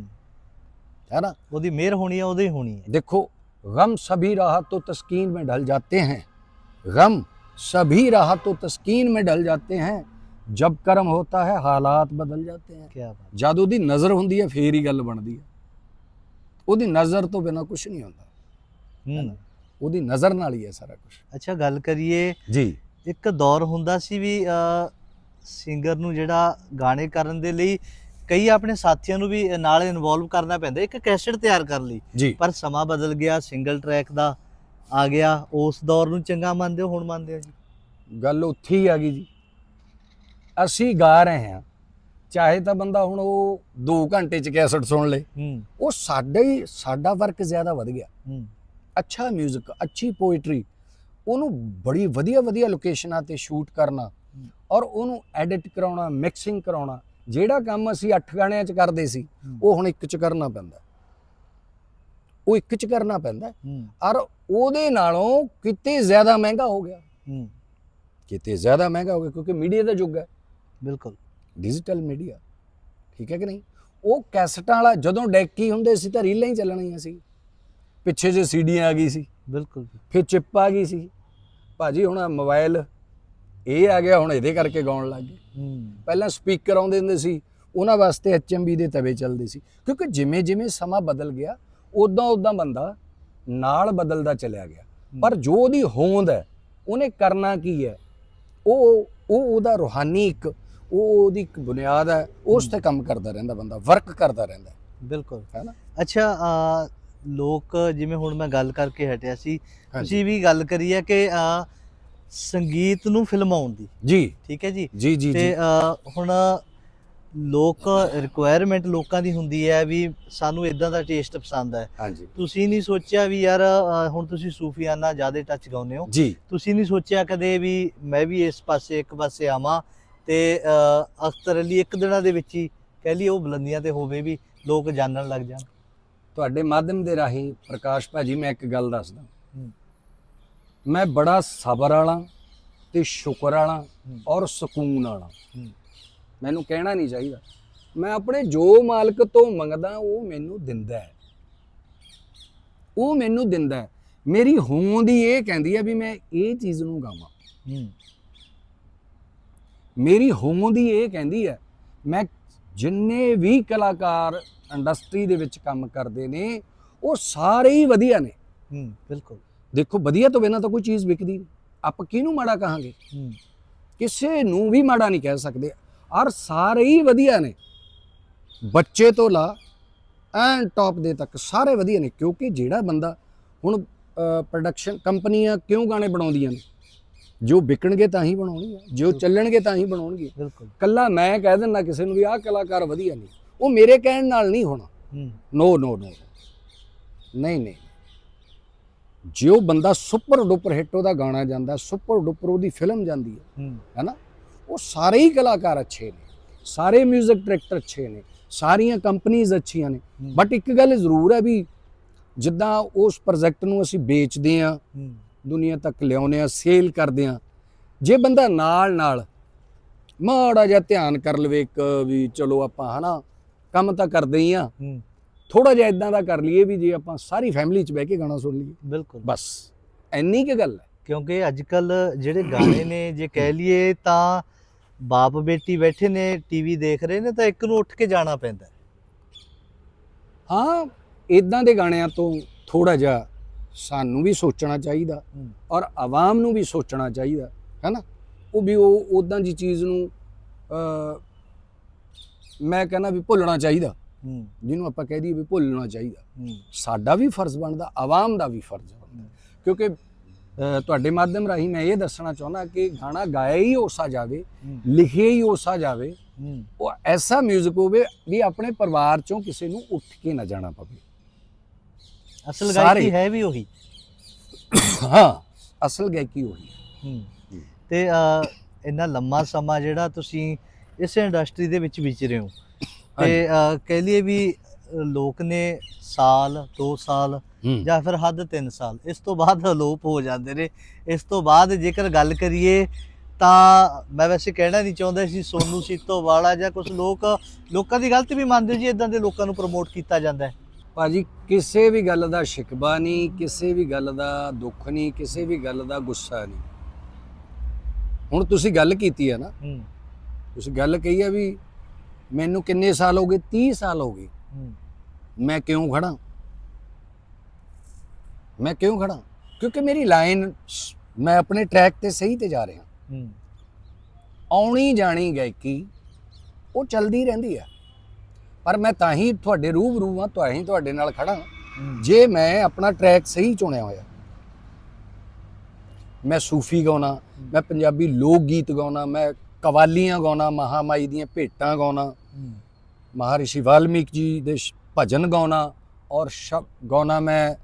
ਹੂੰ ਹੈ ਨਾ ਉਹਦੀ ਮਿਹਰ ਹੋਣੀ ਹੈ ਉਹਦੇ ਹੀ ਹੋਣੀ ਹੈ देखो गम सभी राहत तो तस्कीन में ढल जाते हैं गम सभी राहत तो तस्कीन में ढल जाते हैं जब कर्म होता है हालात बदल जाते हैं ਕੀ ਬਾਤ ਜਦ ਉਹਦੀ ਨਜ਼ਰ ਹੁੰਦੀ ਹੈ ਫੇਰ ਹੀ ਗੱਲ ਬਣਦੀ ਹੈ ਉਹਦੀ ਨਜ਼ਰ ਤੋਂ ਬਿਨਾ ਕੁਝ ਨਹੀਂ ਹੁੰਦਾ ਹੂੰ ਉਹਦੀ ਨਜ਼ਰ ਨਾਲ ਹੀ ਹੈ ਸਾਰਾ ਕੁਝ ਅੱਛਾ ਗੱਲ ਕਰੀਏ ਜੀ ਇੱਕ ਦੌਰ ਹੁੰਦਾ ਸੀ ਵੀ ਸਿੰਗਰ ਨੂੰ ਜਿਹੜਾ ਗਾਣੇ ਕਰਨ ਦੇ ਲਈ ਕਈ ਆਪਣੇ ਸਾਥੀਆਂ ਨੂੰ ਵੀ ਨਾਲ ਇਨਵੋਲਵ ਕਰਨਾ ਪੈਂਦਾ ਇੱਕ ਕੈਸਟ ਤਿਆਰ ਕਰਨ ਲਈ। ਪਰ ਸਮਾਂ ਬਦਲ ਗਿਆ ਸਿੰਗਲ ਟਰੈਕ ਦਾ ਆ ਗਿਆ ਉਸ ਦੌਰ ਨੂੰ ਚੰਗਾ ਮੰਨਦੇ ਹੋ ਹੁਣ ਮੰਨਦੇ ਹੋ ਜੀ? ਗੱਲ ਉੱਥੇ ਹੀ ਆ ਗਈ ਜੀ। ਅਸੀਂ ਗਾ ਰਹੇ ਹਾਂ ਚਾਹੇ ਤਾਂ ਬੰਦਾ ਹੁਣ ਉਹ 2 ਘੰਟੇ ਚ ਕੈਸਟ ਸੁਣ ਲੇ। ਉਹ ਸਾਡਾ ਹੀ ਸਾਡਾ ਵਰਕ ਜ਼ਿਆਦਾ ਵਧ ਗਿਆ। ਅੱਛਾ 뮤직 ਅੱਛੀ ਪੋਇਟਰੀ ਉਹਨੂੰ ਬੜੀ ਵਧੀਆ ਵਧੀਆ ਲੋਕੇਸ਼ਨਾਂ ਤੇ ਸ਼ੂਟ ਕਰਨਾ ਔਰ ਉਹਨੂੰ ਐਡਿਟ ਕਰਾਉਣਾ ਮਿਕਸਿੰਗ ਕਰਾਉਣਾ ਜਿਹੜਾ ਕੰਮ ਅਸੀਂ 8 ਗਾਣਿਆਂ 'ਚ ਕਰਦੇ ਸੀ। ਉਹ ਹੁਣ ਇੱਕ 'ਚ ਕਰਨਾ ਪੈਂਦਾ। ਉਹ ਇੱਕ 'ਚ ਕਰਨਾ ਪੈਂਦਾ। ਔਰ ਉਹਦੇ ਨਾਲੋਂ ਕਿਤੇ ਜ਼ਿਆਦਾ ਮਹਿੰਗਾ ਹੋ ਗਿਆ। ਕਿਤੇ ਜ਼ਿਆਦਾ ਮਹਿੰਗਾ ਹੋ ਗਿਆ ਕਿਉਂਕਿ ਮੀਡੀਆ ਦਾ ਯੁੱਗ ਹੈ। ਬਿਲਕੁਲ। ਡਿਜੀਟਲ ਮੀਡੀਆ ਠੀਕ ਹੈ ਕਿ ਨਹੀਂ? ਉਹ ਕੈਸਟਾਂ ਵਾਲਾ ਜਦੋਂ ਡੈਕੀ ਹੁੰਦੇ ਸੀ ਤਾਂ ਰੀਲਾਂ ਹੀ ਚੱਲਣੀਆਂ ਸੀ। ਪਿੱਛੇ ਜੇ ਸੀਡੀਆਂ ਆ ਗਈ ਸੀ। ਬਿਲਕੁਲ। ਫਿਰ ਚਿੱਪ ਆ ਗਈ ਸੀ। ਭਾਜੀ ਹੁਣ ਮੋਬਾਈਲ ਇਹ ਆ ਗਿਆ ਹੁਣ ਇਹਦੇ ਕਰਕੇ ਗਾਉਣ ਲੱਗ ਗਏ। ਪਹਿਲਾਂ ਸਪੀਕਰ ਆਉਂਦੇ ਹੁੰਦੇ ਸੀ ਉਹਨਾਂ ਵਾਸਤੇ ਐਚਐਮਬੀ ਦੇ ਤਵੇ ਚੱਲਦੇ ਸੀ। ਕਿਉਂਕਿ ਜਿਵੇਂ ਜਿਵੇਂ ਸਮਾਂ ਬਦਲ ਗਿਆ ਉਦਾਂ ਉਦਾਂ ਬੰਦਾ ਨਾਲ ਬਦਲਦਾ ਚਲਿਆ ਗਿਆ। ਪਰ ਜੋ ਉਹਦੀ ਹੋਂਦ ਹੈ ਉਹਨੇ ਕਰਨਾ ਕੀ ਹੈ? ਉਹ ਉਹ ਉਹਦਾ ਰੂਹਾਨੀ ਇੱਕ ਉਹ ਉਹਦੀ ਇੱਕ ਬੁਨਿਆਦ ਹੈ ਉਸ ਤੇ ਕੰਮ ਕਰਦਾ ਰਹਿੰਦਾ ਬੰਦਾ ਵਰਕ ਕਰਦਾ ਰਹਿੰਦਾ ਬਿਲਕੁਲ। ਹੈ ਨਾ? ਅੱਛਾ ਲੋਕ ਜਿਵੇਂ ਹੁਣ ਮੈਂ ਗੱਲ ਕਰਕੇ ਹਟਿਆ ਸੀ ਤੁਸੀਂ ਵੀ ਗੱਲ ਕਰੀ ਹੈ ਕਿ ਸੰਗੀਤ ਨੂੰ ਫਿਲਮਾਉਣ ਦੀ। ਜੀ। ਠੀਕ ਹੈ ਜੀ? ਜੀ ਜੀ ਤੇ ਹੁਣ ਲੋਕ ਰਿਕੁਆਇਰਮੈਂਟ ਲੋਕਾਂ ਦੀ ਹੁੰਦੀ ਹੈ ਵੀ ਸਾਨੂੰ ਇਦਾਂ ਦਾ ਟੇਸਟ ਪਸੰਦ ਹੈ। ਹਾਂਜੀ। ਤੁਸੀਂ ਨਹੀਂ ਸੋਚਿਆ ਵੀ ਯਾਰ ਹੁਣ ਤੁਸੀਂ ਸੂਫੀਆਨਾ ਜ਼ਿਆਦਾ ਟੱਚ ਗਾਉਂਦੇ ਹੋ। ਜੀ। ਤੁਸੀਂ ਨਹੀਂ ਸੋਚਿਆ ਕਦੇ ਵੀ ਮੈਂ ਵੀ ਇਸ ਪਾਸੇ ਇੱਕ ਪਾਸੇ ਆਵਾਂ ਤੇ ਅਖਤਰ ਅਲੀ ਇੱਕ ਦਿਨਾਂ ਦੇ ਵਿੱਚ ਹੀ ਕਹਿ ਲਈ ਉਹ ਬੁਲੰਦੀਆਂ ਤੇ ਹੋਵੇ ਵੀ ਲੋਕ ਜਾਣਨ ਲੱਗ ਜਾਣ। ਤੁਹਾਡੇ ਮਾਧਿਅਮ ਦੇ ਰਾਹੀਂ ਪ੍ਰਕਾਸ਼ ਭਾਜੀ ਮੈਂ ਇੱਕ ਗੱਲ ਦੱਸਦਾ। ਮੈਂ ਬੜਾ ਸਬਰ ਵਾਲਾ ਤੇ ਸ਼ੁਕਰ ਵਾਲਾ। ਔਰ ਸਕੂਨ ਵਾਲਾ। ਮੈਨੂੰ ਕਹਿਣਾ ਨਹੀਂ ਚਾਹੀਦਾ। ਮੈਂ ਆਪਣੇ ਜੋ ਮਾਲਕ ਤੋਂ ਮੰਗਦਾ ਉਹ ਮੈਨੂੰ ਦਿੰਦਾ ਹੈ। ਉਹ ਮੈਨੂੰ ਦਿੰਦਾ ਹੈ। ਮੇਰੀ ਹੋਂਦ ਹੀ ਇਹ ਕਹਿੰਦੀ ਹੈ ਵੀ ਮੈਂ ਇਹ ਚੀਜ਼ ਨੂੰ ਗਾਵਾਂ। ਮੇਰੀ ਹੋਂਦ ਹੀ ਇਹ ਕਹਿੰਦੀ ਹੈ ਮੈਂ ਜਿੰਨੇ ਵੀ ਕਲਾਕਾਰ ਇੰਡਸਟਰੀ ਦੇ ਵਿੱਚ ਕੰਮ ਕਰਦੇ ਨੇ ਉਹ ਸਾਰੇ ਹੀ ਵਧੀਆ ਨੇ। ਹੂੰ ਬਿਲਕੁਲ। ਦੇਖੋ ਵਧੀਆ ਤੋਂ ਬਿਨਾਂ ਤਾਂ ਕੋਈ ਚੀਜ਼ ਵਿਕਦੀ ਨਹੀਂ। ਆਪਾਂ ਕਿਹਨੂੰ ਮਾੜਾ ਕਹਾਂਗੇ? ਕਿਸੇ ਨੂੰ ਵੀ ਮਾੜਾ ਨਹੀਂ ਕਹਿ ਸਕਦੇ। ਔਰ ਸਾਰੇ ਹੀ ਵਧੀਆ ਨੇ। ਬੱਚੇ ਤੋਂ ਲਾ ਐਨ ਟੌਪ ਦੇ ਤੱਕ ਸਾਰੇ ਵਧੀਆ ਨੇ ਕਿਉਂਕਿ ਜਿਹੜਾ ਬੰਦਾ ਹੁਣ ਪ੍ਰੋਡਕਸ਼ਨ ਕੰਪਨੀਆਂ ਕਿਉਂ ਗਾਣੇ ਬਣਾਉਂਦੀਆਂ ਨੇ? ਜੋ ਵਿਕਣਗੇ ਤਾਂ ਹੀ ਬਣਾਉਣਗੀਆਂ ਜੋ ਚੱਲਣਗੇ ਤਾਂ ਹੀ ਬਣਾਉਣਗੇ। ਬਿਲਕੁਲ। ਕੱਲਾ ਮੈਂ ਕਹਿ ਦਿੰਦਾ ਕਿਸੇ ਨੂੰ ਵੀ ਆਹ ਕਲਾਕਾਰ ਵਧੀਆ ਨਹੀਂ ਉਹ ਮੇਰੇ ਕਹਿਣ ਨਾਲ ਨਹੀਂ ਹੋਣਾ। ਨੋ ਨੋ ਨੋ ਨਹੀਂ ਨਹੀਂ। ਜੇ ਉਹ ਬੰਦਾ ਸੁਪਰ ਡੁਪਰ ਹਿੱਟ ਉਹਦਾ ਗਾਣਾ ਜਾਂਦਾ ਸੁਪਰ ਡੁਪਰ ਉਹਦੀ ਫਿਲਮ ਜਾਂਦੀ ਹੈ ਹੈਨਾ? ਉਹ ਸਾਰੇ ਹੀ ਕਲਾਕਾਰ ਅੱਛੇ ਨੇ ਸਾਰੇ 뮤직 ਡਾਇਰੈਕਟਰ ਅੱਛੇ ਨੇ ਸਾਰੀਆਂ ਕੰਪਨੀਆਂ ਅੱਛੀਆਂ ਨੇ। ਬਟ ਇੱਕ ਗੱਲ ਜ਼ਰੂਰ ਹੈ ਵੀ ਜਿੱਦਾਂ ਉਸ ਪ੍ਰੋਜੈਕਟ ਨੂੰ ਅਸੀਂ ਵੇਚਦੇ ਆ ਦੁਨੀਆ ਤੱਕ ਲਿਆਉਂਦੇ ਆ ਸੇਲ ਕਰਦੇ ਆ ਜੇ ਬੰਦਾ ਨਾਲ ਨਾਲ ਮਾੜਾ ਜਿਹਾ ਧਿਆਨ ਕਰ ਲਵੇ ਇੱਕ ਵੀ ਚਲੋ ਆਪਾਂ ਹਨਾ ਕੰਮ ਤਾਂ ਕਰਦੇ ਹੀ ਆ ਥੋੜਾ ਜਿਹਾ ਇਦਾਂ ਦਾ ਕਰ ਲਈਏ ਵੀ ਜੇ ਆਪਾਂ ਸਾਰੀ ਫੈਮਿਲੀ 'ਚ ਬਹਿ ਕੇ ਗਾਣਾ ਸੁਣ ਲਈਏ। ਬਿਲਕੁਲ। ਬਸ ਇੰਨੀ ਕੀ ਗੱਲ ਹੈ। ਕਿਉਂਕਿ ਅੱਜ ਕੱਲ ਜਿਹੜੇ ਗਾਣੇ ਨੇ ਜੇ ਕਹਿ ਲਈਏ ਤਾਂ ਬਾਪ ਬੇਟੀ ਬੈਠੇ ਨੇ ਟੀਵੀ ਦੇਖ ਰਹੇ ਨੇ ਤਾਂ ਇੱਕ ਨੂੰ ਉੱਠ ਕੇ ਜਾਣਾ ਪੈਂਦਾ ਹੈ। ਇਦਾਂ ਦੇ ਗਾਣਿਆਂ ਤੋਂ ਥੋੜਾ ਜਿਹਾ ਸਾਨੂੰ ਵੀ ਸੋਚਣਾ ਚਾਹੀਦਾ। ਔਰ ਆਵਾਮ ਨੂੰ ਵੀ ਸੋਚਣਾ ਚਾਹੀਦਾ ਹੈਨਾ ਉਹ ਵੀ ਉਹ ਉਦਾਂ ਦੀ ਚੀਜ਼ ਨੂੰ ਮੈਂ ਕਹਿੰਦਾ ਵੀ ਭੁੱਲਣਾ ਚਾਹੀਦਾ। ਜਿਹਨੂੰ ਆਪਾਂ ਕਹਿ ਦਈਏ ਵੀ ਭੁੱਲਣਾ ਚਾਹੀਦਾ। ਸਾਡਾ ਵੀ ਫਰਜ਼ ਬਣਦਾ ਆਵਾਮ ਦਾ ਵੀ ਫਰਜ਼ ਬਣਦਾ। ਕਿਉਂਕਿ ਤੁਹਾਡੇ ਮਾਧਿਅਮ ਰਾਹੀਂ ਮੈਂ ਇਹ ਦੱਸਣਾ ਚਾਹੁੰਦਾ ਕਿ ਗਾਣਾ ਗਾਇਆ ਹੀ ਉਸਾ ਜਾਵੇ ਲਿਖਿਆ ਹੀ ਉਸਾ ਜਾਵੇ ਉਹ ਐਸਾ 뮤직 ਹੋਵੇ ਵੀ ਆਪਣੇ ਪਰਿਵਾਰ ਚੋਂ ਕਿਸੇ ਨੂੰ ਉੱਠ ਕੇ ਨਾ ਜਾਣਾ ਪਵੇ। ਅਸਲ। ਗਾਇਕੀ ਹੈ ਵੀ ਉਹੀ। ਹਾਂ ਅਸਲ ਗਾਇਕੀ ਉਹੀ। ਤੇ ਇੰਨਾ ਲੰਮਾ ਸਮਾਂ ਜਿਹੜਾ ਤੁਸੀਂ ਇਸ ਇੰਡਸਟਰੀ ਦੇ ਵਿੱਚ ਵਿਚਰੇ ਹੋ ਤੇ ਕਹਿ ਲਈਏ ਵੀ ਲੋਕ ਨੇ ਸਾਲ 2 ਸਾਲ ਜਾਂ ਫਿਰ ਹੱਦ 3 ਸਾਲ ਇਸ ਤੋਂ ਬਾਅਦ ਅਲੋਪ ਹੋ ਜਾਂਦੇ ਨੇ। ਇਸ ਤੋਂ ਬਾਅਦ ਜੇਕਰ ਗੱਲ ਕਰੀਏ ਤਾਂ ਮੈਂ ਵੈਸੇ ਕਹਿਣਾ ਨਹੀਂ ਚਾਹੁੰਦਾ ਸੀ ਸੋਨੂ ਸੀਤੋ ਵਾਲਾ ਜਾਂ ਕੁਝ ਲੋਕ ਲੋਕਾਂ ਦੀ ਗਲਤੀ ਵੀ ਮੰਨਦੇ ਜੀ ਇਦਾਂ ਦੇ ਲੋਕਾਂ ਨੂੰ ਪ੍ਰਮੋਟ ਕੀਤਾ ਜਾਂਦਾ ਹੈ। ਭਾਜੀ ਕਿਸੇ ਵੀ ਗੱਲ ਦਾ ਸ਼ਿਕਵਾ ਨਹੀਂ ਕਿਸੇ ਵੀ ਗੱਲ ਦਾ ਦੁੱਖ ਨਹੀਂ ਕਿਸੇ ਵੀ ਗੱਲ ਦਾ ਗੁੱਸਾ ਨਹੀਂ। ਹੁਣ ਤੁਸੀਂ ਗੱਲ ਕੀਤੀ ਹੈ ਨਾ ਹੂੰ। ਤੁਸੀਂ ਗੱਲ ਕਹੀ ਹੈ ਵੀ ਮੈਨੂੰ ਕਿੰਨੇ ਸਾਲ ਹੋ ਗਏ? 30 ਸਾਲ ਹੋ ਗਏ। ਮੈਂ ਕਿਉਂ ਖੜਾ? ਮੈਂ ਕਿਉਂ ਖੜਾ? ਕਿਉਂਕਿ ਮੇਰੀ ਲਾਈਨ ਮੈਂ ਆਪਣੇ ਟਰੈਕ ਤੇ ਸਹੀ ਤੇ ਜਾ ਰਿਹਾ। ਆਉਣੀ ਜਾਣੀ ਗਾਇਕੀ ਉਹ ਚੱਲਦੀ ਰਹਿੰਦੀ ਹੈ। ਪਰ ਮੈਂ ਤਾਂ ਹੀ ਤੁਹਾਡੇ ਰੂਬਰੂ ਹਾਂ ਤਾਂ ਹੀ ਤੁਹਾਡੇ ਨਾਲ ਖੜਾ। ਜੇ ਮੈਂ ਆਪਣਾ ਟਰੈਕ ਸਹੀ ਚੁਣਿਆ ਹੋਇਆ ਮੈਂ ਸੂਫੀ ਗਾਉਣਾ ਮੈਂ ਪੰਜਾਬੀ ਲੋਕ ਗੀਤ ਗਾਉਣਾ ਮੈਂ ਕਵਾਲੀਆਂ ਗਾਉਣਾ ਮਹਾਮਾਈ ਦੀਆਂ ਭੇਟਾਂ ਗਾਉਣਾ ਮਹਾਰਿਸ਼ੀ ਵਾਲਮੀਕ ਜੀ ਦੇ ਸ਼- ਭਜਨ ਗਾਉਣਾ ਔਰ ਗਾਉਣਾ ਮੈਂ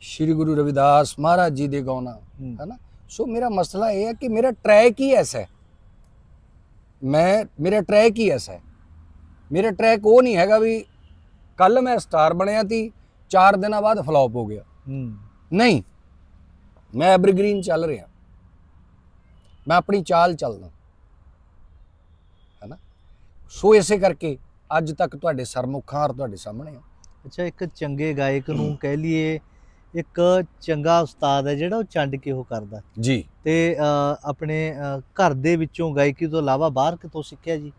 ਸ਼੍ਰੀ ਗੁਰੂ ਰਵਿਦਾਸ ਮਹਾਰਾਜ ਜੀ ਦੇ ਗਾਉਣਾ ਹੂੰ। ਨਾ ਸੋ ਮੇਰਾ ਮਸਲਾ ਇਹ ਹੈ ਕਿ ਮੇਰਾ ਟਰੈਕ ਹੀ ਐਸਾ ਹੈ। ਮੈਂ ਮੇਰਾ ਟਰੈਕ ਹੀ ਐਸਾ ਹੈ। ਮੇਰਾ ਟਰੈਕ ਉਹ ਨਹੀਂ ਹੈਗਾ ਵੀ ਕੱਲ ਮੈਂ ਸਟਾਰ ਬਣਿਆ ਤੀ 4 ਦਿਨਾਂ ਬਾਅਦ ਫਲॉप ਹੋ ਗਿਆ। ਨਹੀਂ ਮੈਂ ਐਵਰਗ੍ਰੀਨ ਚੱਲ ਰਿਹਾ। ਮੈਂ ਆਪਣੀ ਚਾਲ ਚੱਲਦਾ। ਸੋ ਇਸੇ ਕਰਕੇ ਅੱਜ ਤੱਕ ਤੁਹਾਡੇ ਸਰਮੁਖਾਂ ਔਰ ਤੁਹਾਡੇ ਸਾਹਮਣੇ ਆ। ਅੱਛਾ ਇੱਕ ਚੰਗੇ ਗਾਇਕ ਨੂੰ ਕਹਿ ਲਈਏ ਇੱਕ ਚੰਗਾ ਉਸਤਾਦ ਹੈ ਜਿਹੜਾ ਉਹ ਚੰਡ ਕੇ ਉਹ ਕਰਦਾ। ਜੀ। ਤੇ ਆਪਣੇ ਘਰ ਦੇ ਵਿੱਚੋਂ ਗਾਇਕੀ ਤੋਂ ਇਲਾਵਾ ਬਾਹਰ ਕਿਤੋਂ ਸਿੱਖਿਆ ਜੀ?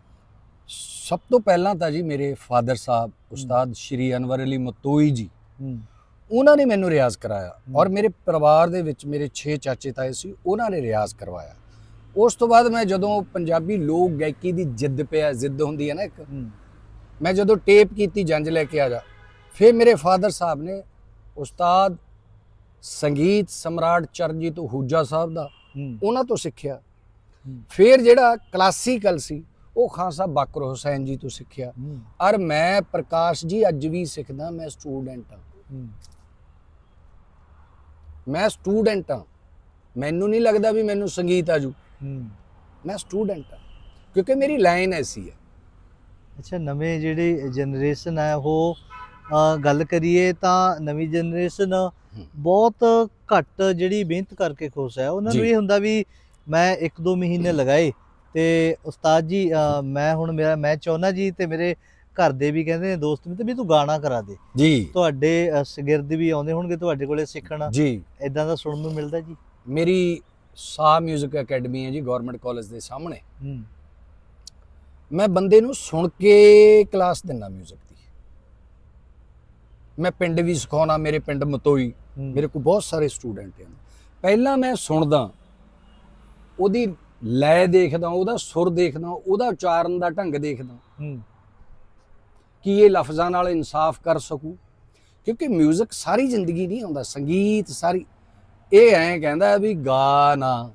ਸਭ ਤੋਂ ਪਹਿਲਾਂ ਤਾਂ ਜੀ ਮੇਰੇ ਫਾਦਰ ਸਾਹਿਬ ਉਸਤਾਦ ਸ਼੍ਰੀ ਅਨਵਰ ਅਲੀ ਮਤੋਈ ਜੀ। ਉਹਨਾਂ ਨੇ ਮੈਨੂੰ ਰਿਆਜ਼ ਕਰਾਇਆ। ਔਰ ਮੇਰੇ ਪਰਿਵਾਰ ਦੇ ਵਿੱਚ ਮੇਰੇ 6 ਚਾਚੇ ਤਾਏ ਸੀ ਉਹਨਾਂ ਨੇ ਰਿਆਜ਼ ਕਰਵਾਇਆ। ਉਸ ਤੋਂ ਬਾਅਦ ਮੈਂ ਜਦੋਂ ਪੰਜਾਬੀ ਲੋਕ ਗਾਇਕੀ ਦੀ ਜਿੱਦ ਪਿਆ ਜਿੱਦ ਹੁੰਦੀ ਹੈ ਨਾ ਇੱਕ ਮੈਂ ਜਦੋਂ ਟੇਪ ਕੀਤੀ ਜੰਜ ਲੈ ਕੇ ਆ ਜਾ ਫਿਰ ਮੇਰੇ ਫਾਦਰ ਸਾਹਿਬ ਨੇ ਉਸਤਾਦ ਸੰਗੀਤ ਸਮਰਾਟ ਚਰਨਜੀਤ ਹੂਜਾ ਸਾਹਿਬ ਦਾ ਉਹਨਾਂ ਤੋਂ ਸਿੱਖਿਆ। ਫਿਰ ਜਿਹੜਾ ਕਲਾਸੀਕਲ ਸੀ ਉਹ ਖਾਨ ਸਾਹਿਬ ਬਾਕਰ ਹੁਸੈਨ ਜੀ ਤੋਂ ਸਿੱਖਿਆ। ਔਰ ਮੈਂ ਪ੍ਰਕਾਸ਼ ਜੀ ਅੱਜ ਵੀ ਸਿੱਖਦਾ ਮੈਂ ਸਟੂਡੈਂਟ ਹਾਂ। ਮੈਂ ਸਟੂਡੈਂਟ ਹਾਂ। ਮੈਨੂੰ ਨਹੀਂ ਲੱਗਦਾ ਵੀ ਮੈਨੂੰ ਸੰਗੀਤ ਆਜੂ ਹੂੰ ਮੈਂ ਸਟੂਡੈਂਟ ਹਾਂ ਕਿਉਂਕਿ ਮੇਰੀ ਲਾਈਨ ਐਸੀ ਹੈ। ਅੱਛਾ ਨਵੇਂ ਜਿਹੜੀ ਜਨਰੇਸ਼ਨ ਹੈ ਉਹ ਗੱਲ ਕਰੀਏ ਤਾਂ ਨਵੀਂ ਜਨਰੇਸ਼ਨ ਬਹੁਤ ਘੱਟ ਜਿਹੜੀ ਮਿਹਨਤ ਕਰਕੇ ਖੁਸ਼ ਹੈ। ਉਹਨਾਂ ਨੂੰ। ਇਹ ਹੁੰਦਾ ਵੀ ਮੈਂ 1-2 ਮਹੀਨੇ ਲਗਾਏ ਤੇ ਉਸਤਾਦ ਜੀ ਮੈਂ ਹੁਣ ਮੇਰਾ ਮੈਂ ਚਾਹੁੰਦਾ ਜੀ ਤੇ ਮੇਰੇ ਘਰ ਦੇ ਵੀ ਕਹਿੰਦੇ ਨੇ ਦੋਸਤ ਵੀ ਤੇ ਵੀ ਤੂੰ ਗਾਣਾ ਕਰਾ ਦੇ। ਜੀ। ਤੁਹਾਡੇ ਸ਼ਾਗਿਰਦ ਵੀ ਆਉਂਦੇ ਹੋਣਗੇ ਤੁਹਾਡੇ ਕੋਲੇ ਸਿੱਖਣ। ਜੀ। ਇਦਾਂ ਦਾ ਸੁਣਨ ਨੂੰ ਮਿਲਦਾ ਜੀ? ਮੇਰੀ ਸਾ 뮤직 ਅਕੈਡਮੀ ਹੈ ਜੀ ਗਵਰਨਮੈਂਟ ਕਾਲਜ ਦੇ ਸਾਹਮਣੇ ਹੂੰ ਮੈਂ ਬੰਦੇ ਨੂੰ ਸੁਣ ਕੇ ਕਲਾਸ ਦਿੰਦਾ 뮤직 ਦੀ ਮੈਂ ਪਿੰਡ ਵੀ ਸਿਖਾਉਣਾ ਮੇਰੇ ਪਿੰਡ ਮਤੋਈ ਹੂੰ, ਮੇਰੇ ਕੋਲ ਬਹੁਤ ਸਾਰੇ ਸਟੂਡੈਂਟ ਹਨ ਪਹਿਲਾਂ ਮੈਂ ਸੁਣਦਾ ਉਹਦੀ ਲੈ ਦੇਖਦਾ ਉਹਦਾ ਸੁਰ ਦੇਖਦਾ ਉਹਦਾ ਉਚਾਰਨ ਦਾ ਢੰਗ ਦੇਖਦਾ ਹੂੰ ਕਿ ਇਹ ਲਫ਼ਜ਼ਾਂ ਨਾਲ ਇਨਸਾਫ ਕਰ ਸਕੂ ਕਿਉਂਕਿ 뮤직 ਸਾਰੀ ਜ਼ਿੰਦਗੀ ਨਹੀਂ ਆਉਂਦਾ ਸੰਗੀਤ ਸਾਰੀ ਇਹ ਐਂ ਕਹਿੰਦਾ ਵੀ ਗਾ ਨਾ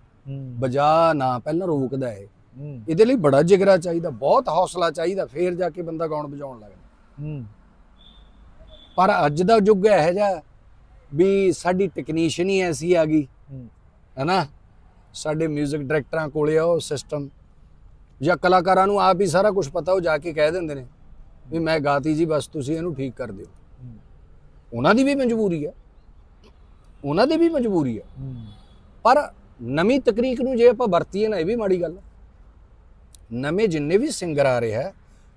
ਬਜਾ ਨਾ ਪਹਿਲਾਂ ਰੋਕਦਾ ਹੈ। ਇਹਦੇ ਲਈ ਬੜਾ ਜਿਗਰਾ ਚਾਹੀਦਾ ਬਹੁਤ ਹੌਸਲਾ ਚਾਹੀਦਾ ਫੇਰ ਜਾ ਕੇ ਬੰਦਾ ਗਾਉਣ ਵਜਾਉਣ ਲੱਗਦਾ ਹੂੰ। ਪਰ ਅੱਜ ਦਾ ਯੁੱਗ ਇਹੋ ਜਿਹਾ ਵੀ ਸਾਡੀ ਟੈਕਨੀਸ਼ੀਅਨ ਹੀ ਐਸੀ ਆ ਗਈ ਹੂੰ। ਹੈਨਾ? ਸਾਡੇ 뮤직 ਡਾਇਰੈਕਟਰਾਂ ਕੋਲੇ ਆ ਉਹ ਸਿਸਟਮ ਜਾਂ ਕਲਾਕਾਰਾਂ ਨੂੰ ਆਪ ਹੀ ਸਾਰਾ ਕੁਝ ਪਤਾ ਉਹ ਜਾ ਕੇ ਕਹਿ ਦਿੰਦੇ ਨੇ ਵੀ ਮੈਂ ਗਾਤੀ ਜੀ ਬਸ ਤੁਸੀਂ ਇਹਨੂੰ ਠੀਕ ਕਰ ਦਿਓ। ਉਹਨਾਂ ਦੀ ਵੀ ਮਜਬੂਰੀ ਹੈ। ਉਹਨਾਂ ਦੀ ਵੀ ਮਜਬੂਰੀ ਹੈ। ਪਰ ਨਵੀਂ ਤਕਨੀਕ ਨੂੰ ਜੇ ਆਪਾਂ ਵਰਤੀਏ ਨਾ ਇਹ ਵੀ ਮਾੜੀ ਗੱਲ ਨਵੇਂ ਜਿੰਨੇ ਵੀ ਸਿੰਗਰ ਆ ਰਹੇ ਹੈ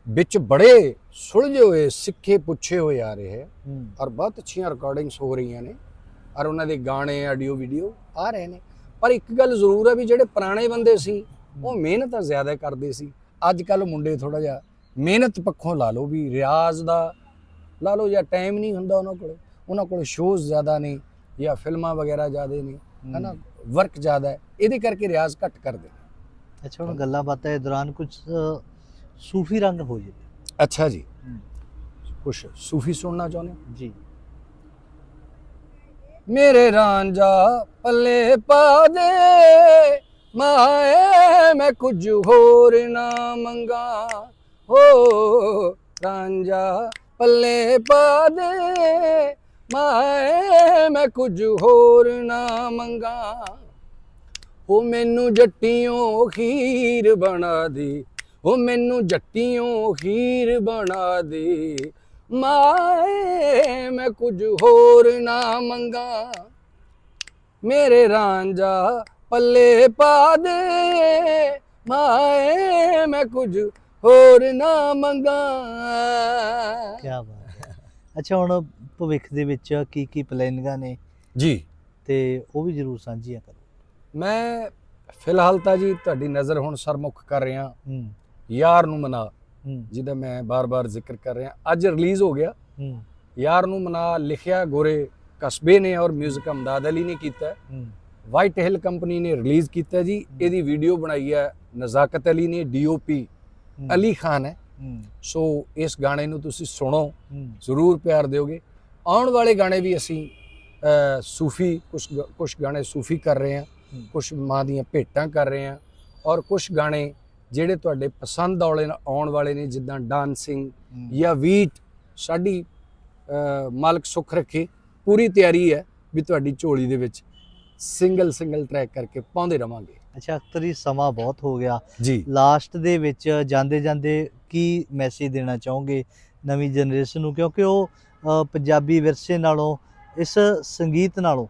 ਵਿੱਚ ਬੜੇ ਸੁਲਝੇ ਹੋਏ ਸਿੱਖੇ ਪੁੱਛੇ ਹੋਏ ਆ ਰਹੇ ਹੈ। ਔਰ ਬਹੁਤ ਅੱਛੀਆਂ ਰਿਕਾਰਡਿੰਗਸ ਹੋ ਰਹੀਆਂ ਨੇ ਔਰ ਉਹਨਾਂ ਦੇ ਗਾਣੇ ਆਡੀਓ ਵੀਡੀਓ ਆ ਰਹੇ ਨੇ। ਪਰ ਇੱਕ ਗੱਲ ਜ਼ਰੂਰ ਹੈ ਵੀ ਜਿਹੜੇ ਪੁਰਾਣੇ ਬੰਦੇ ਸੀ ਉਹ ਮਿਹਨਤ ਤਾਂ ਜ਼ਿਆਦਾ ਕਰਦੇ ਸੀ। ਅੱਜ ਕੱਲ ਮੁੰਡੇ ਥੋੜਾ ਜਿਹਾ ਮਿਹਨਤ ਪੱਖੋਂ ਲਾ ਲਓ ਵੀ ਰਿਆਜ਼ ਦਾ ਲਾ ਲਓ ਜਾਂ ਟਾਈਮ ਨਹੀਂ ਹੁੰਦਾ ਉਹਨਾਂ ਕੋਲ। ਉਹਨਾਂ ਕੋਲ ਸ਼ੋਜ਼ ਜ਼ਿਆਦਾ ਨੇ ਜਾਂ ਫਿਲਮਾਂ ਵਗੈਰਾ ਜ਼ਿਆਦਾ ਨੇ ਹਨਾ? ਵਰਕ ਜ਼ਿਆਦਾ ਹੈ ਇਹਦੇ ਕਰਕੇ ਰਿਆਜ਼ ਘੱਟ ਕਰਦੇ ਨੇ। ਅੱਛਾ ਹੁਣ ਗੱਲਾਂ ਬਾਤਾਂ ਦੇ ਦੌਰਾਨ ਕੁਝ ਸੂਫੀ ਰੰਗ ਹੋ ਜੇ। ਅੱਛਾ ਜੀ। ਕੁਛ ਸੂਫੀ ਸੁਣਨਾ ਚਾਹੁੰਦੇ? ਜੀ। ਮੇਰੇ ਰਾਂਝਾ ਪੱਲੇ ਪਾ ਦੇ ਮਾਏ ਮੈਂ ਕੁਝ ਹੋਰ ਨਾ ਮੰਗਾ। ਹੋ ਰਾਂਝਾ ਪੱਲੇ ਪਾ ਦੇ ਮਾਏ, ਮੈਂ ਕੁਝ ਹੋਰ ਨਾ ਮੰਗਾ। ਉਹ ਮੈਨੂੰ ਜੱਟੀਆਂ ਖੀਰ ਬਣਾ ਦੇ। ਉਹ ਮੈਨੂੰ ਜੱਟੀਆਂ ਖੀਰ ਬਣਾ ਦੇ। ਮਾਏ, ਮੈਂ ਕੁਝ ਹੋਰ ਨਾ ਮੰਗਾ। ਮੇਰੇ ਰਾਂਝਾ ਪੱਲੇ ਪਾ ਦੇ। ਮਾਏ, ਮੈਂ ਕੁਝ ਹੋਰ ਨਾ ਮੰਗਾ। ਕੀ ਬਾਤ ਹੈ। ਅੱਛਾ, ਹੁਣ ਭਵਿੱਖ ਦੇ ਵਿੱਚ ਕੀ ਕੀ ਪਲੈਨਿੰਗਾਂ ਨੇ? ਜੀ। ਤੇ ਉਹ ਵੀ ਜ਼ਰੂਰ ਸਾਂਝੀਆਂ ਕਰੋ। ਮੈਂ ਫਿਲਹਾਲ ਤਾਂ ਜੀ ਤੁਹਾਡੀ ਨਜ਼ਰ ਹੁਣ ਸਰਮੁਖ ਕਰ ਰਿਹਾ। ਹੂੰ। ਯਾਰ ਨੂੰ ਮਨਾ। ਜਿਹਦਾ ਮੈਂ ਬਾਰ-ਬਾਰ ਜ਼ਿਕਰ ਕਰ ਰਿਹਾ। ਅੱਜ ਰਿਲੀਜ਼ ਹੋ ਗਿਆ। ਹੂੰ। ਯਾਰ ਨੂੰ ਮਨਾ ਲਿਖਿਆ ਗੋਰੇ ਕਸਬੇ ਨੇ ਔਰ 뮤직 ਅਮਦਾਦ ਅਲੀ ਨੇ ਕੀਤਾ। ਵਾਈਟ ਹਿੱਲ ਕੰਪਨੀ ਨੇ ਰਿਲੀਜ਼ ਕੀਤਾ ਜੀ। ਇਹਦੀ ਵੀਡੀਓ ਬਣਾਈ ਹੈ ਨਜ਼ਾਕਤ ਅਲੀ ਨੇ ਡੀਓਪੀ ਅਲੀ ਖਾਨ ਹੈ। ਸੋ ਇਸ ਗਾਣੇ ਨੂੰ ਤੁਸੀਂ ਸੁਣੋ। ਜ਼ਰੂਰ ਪਿਆਰ ਦਿਓਗੇ। ਆਉਣ ਵਾਲੇ ਗਾਣੇ ਵੀ ਅਸੀਂ ਸੂਫੀ ਕੁਝ ਕੁਝ ਗਾਣੇ ਸੂਫੀ ਕਰ ਰਹੇ ਹਾਂ। ਕੁਝ ਮਾਂ ਦੀਆਂ ਭੇਟਾਂ ਕਰ ਰਹੇ ਹਾਂ ਔਰ ਕੁਝ ਗਾਣੇ ਜਿਹੜੇ ਤੁਹਾਡੇ ਪਸੰਦ ਆਉਲੇ ਆਉਣ ਵਾਲੇ ਨੇ ਜਿੱਦਾਂ ਡਾਂਸਿੰਗ। ਜਾਂ ਵੀਟ ਸਾਡੀ ਮਾਲਕ ਸੁੱਖ ਰੱਖੇ ਪੂਰੀ ਤਿਆਰੀ ਹੈ ਵੀ ਤੁਹਾਡੀ ਝੋਲੀ ਦੇ ਵਿੱਚ ਸਿੰਗਲ ਸਿੰਗਲ ਟਰੈਕ ਕਰਕੇ ਪਾਉਂਦੇ ਰਵਾਂਗੇ ਅੱਛਾ ਅਖਤਰ ਸਮਾਂ ਬਹੁਤ ਹੋ ਗਿਆ ਜੀ ਲਾਸਟ ਦੇ ਵਿੱਚ ਜਾਂਦੇ ਜਾਂਦੇ ਕੀ ਮੈਸੇਜ ਦੇਣਾ ਚਾਹੋਗੇ ਨਵੀਂ ਜਨਰੇਸ਼ਨ ਨੂੰ ਕਿਉਂਕਿ ਉਹ ਪੰਜਾਬੀ ਵਿਰਸੇ ਨਾਲੋਂ ਇਸ ਸੰਗੀਤ ਨਾਲੋਂ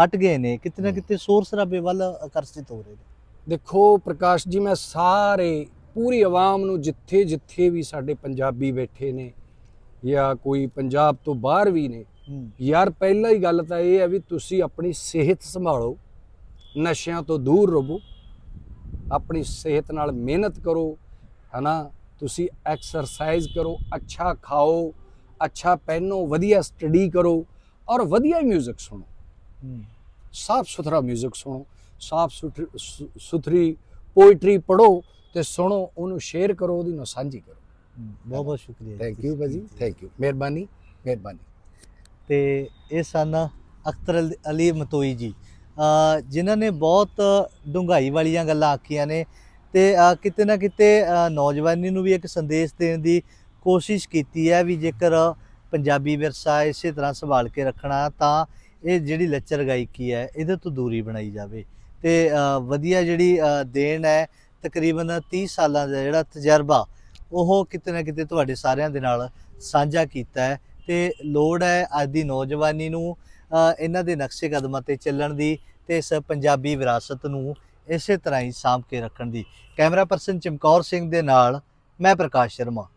ਹਟ ਗਏ ਨੇ। ਕਿਤੇ ਨਾ। ਕਿਤੇ ਸੋਰ ਸਰਾਬੇ ਵੱਲ ਆਕਰਸ਼ਿਤ ਹੋ ਰਹੇ ਨੇ। ਦੇਖੋ ਪ੍ਰਕਾਸ਼ ਜੀ ਮੈਂ ਸਾਰੇ ਪੂਰੀ ਆਵਾਮ ਨੂੰ ਜਿੱਥੇ ਜਿੱਥੇ ਵੀ ਸਾਡੇ ਪੰਜਾਬੀ ਬੈਠੇ ਨੇ ਜਾਂ ਕੋਈ ਪੰਜਾਬ ਤੋਂ ਬਾਹਰ ਵੀ ਨੇ ਯਾਰ ਪਹਿਲਾਂ ਹੀ ਗੱਲ ਤਾਂ ਇਹ ਹੈ ਵੀ ਤੁਸੀਂ ਆਪਣੀ ਸਿਹਤ ਸੰਭਾਲੋ ਨਸ਼ਿਆਂ ਤੋਂ ਦੂਰ ਰਹੋ ਆਪਣੀ ਸਿਹਤ ਨਾਲ ਮਿਹਨਤ ਕਰੋ ਹਨਾ? ਤੁਸੀਂ ਐਕਸਰਸਾਈਜ਼ ਕਰੋ ਅੱਛਾ ਖਾਓ ਅੱਛਾ ਪਹਿਨੋ ਵਧੀਆ ਸਟੱਡੀ ਕਰੋ ਔਰ ਵਧੀਆ 뮤직 ਸੁਣੋ ਹੂੰ ਸਾਫ ਸੁਥਰਾ 뮤직 ਸੁਣੋ ਸਾਫ ਸੁਥਰੀ ਪੋਇਟਰੀ ਪੜੋ ਤੇ ਸੁਣੋ ਉਹਨੂੰ ਸ਼ੇਅਰ ਕਰੋ ਉਹਦੀ ਨੂੰ ਸਾਂਝੀ ਕਰੋ ਬਹੁਤ ਬਹੁਤ ਸ਼ੁਕਰੀਆ ਜੀ ਥੈਂਕ ਯੂ ਭਾਜੀ ਥੈਂਕ ਯੂ ਮਿਹਰਬਾਨੀ ਮਿਹਰਬਾਨੀ ਤੇ ਇਹ ਸਨ ਅਖਤਰ ਅਲ- ਅਲੀ ਮਤੋਈ ਜੀ ਅ, ਜਿਨ੍ਹਾਂ ਨੇ ਬਹੁਤ ਡੂੰਘਾਈ ਵਾਲੀਆਂ ਗੱਲਾਂ ਆਖੀਆਂ ਨੇ ਤੇ ਅ, ਕਿਤੇ ਨਾ ਕਿਤੇ ਅ, ਨੌਜਵਾਨੀ ਨੂੰ ਵੀ ਇੱਕ ਸੰਦੇਸ਼ ਦੇਣ ਦੀ ਕੋਸ਼ਿਸ਼ ਕੀਤੀ ਹੈ ਵੀ ਜੇਕਰ ਪੰਜਾਬੀ ਵਿਰਸਾ ਇਸੇ ਤਰ੍ਹਾਂ ਸੰਭਾਲ ਕੇ ਰੱਖਣਾ ਤਾਂ ਇਹ ਜਿਹੜੀ ਲੱਚਰ ਗਾਇਕੀ ਹੈ, ਇਹਦੇ ਤੋਂ ਦੂਰੀ ਬਣਾਈ ਜਾਵੇ। ਤੇ ਵਧੀਆ ਜਿਹੜੀ ਦੇਣ ਹੈ, ਤਕਰੀਬਨ 30 ਸਾਲਾਂ ਦਾ ਜਿਹੜਾ ਤਜਰਬਾ, ਉਹ ਕਿਤੇ ਨਾ ਕਿਤੇ ਤੁਹਾਡੇ ਸਾਰਿਆਂ ਦੇ ਨਾਲ ਸਾਂਝਾ ਕੀਤਾ ਹੈ। ਤੇ ਲੋੜ ਹੈ ਅੱਜ ਦੀ ਨੌਜਵਾਨੀ ਨੂੰ ਇਹਨਾਂ ਦੇ ਨਕਸ਼ੇ ਕਦਮਾਂ ਤੇ ਚੱਲਣ ਦੀ ਤੇ ਇਸ ਪੰਜਾਬੀ ਵਿਰਾਸਤ ਨੂੰ ਇਸੇ ਤਰ੍ਹਾਂ ਹੀ ਸਾਂਭ ਕੇ ਰੱਖਣ ਦੀ। ਕੈਮਰਾ ਪਰਸਨ ਚਮਕੌਰ ਸਿੰਘ ਦੇ ਨਾਲ, ਮੈਂ ਪ੍ਰਕਾਸ਼ ਸ਼ਰਮਾ।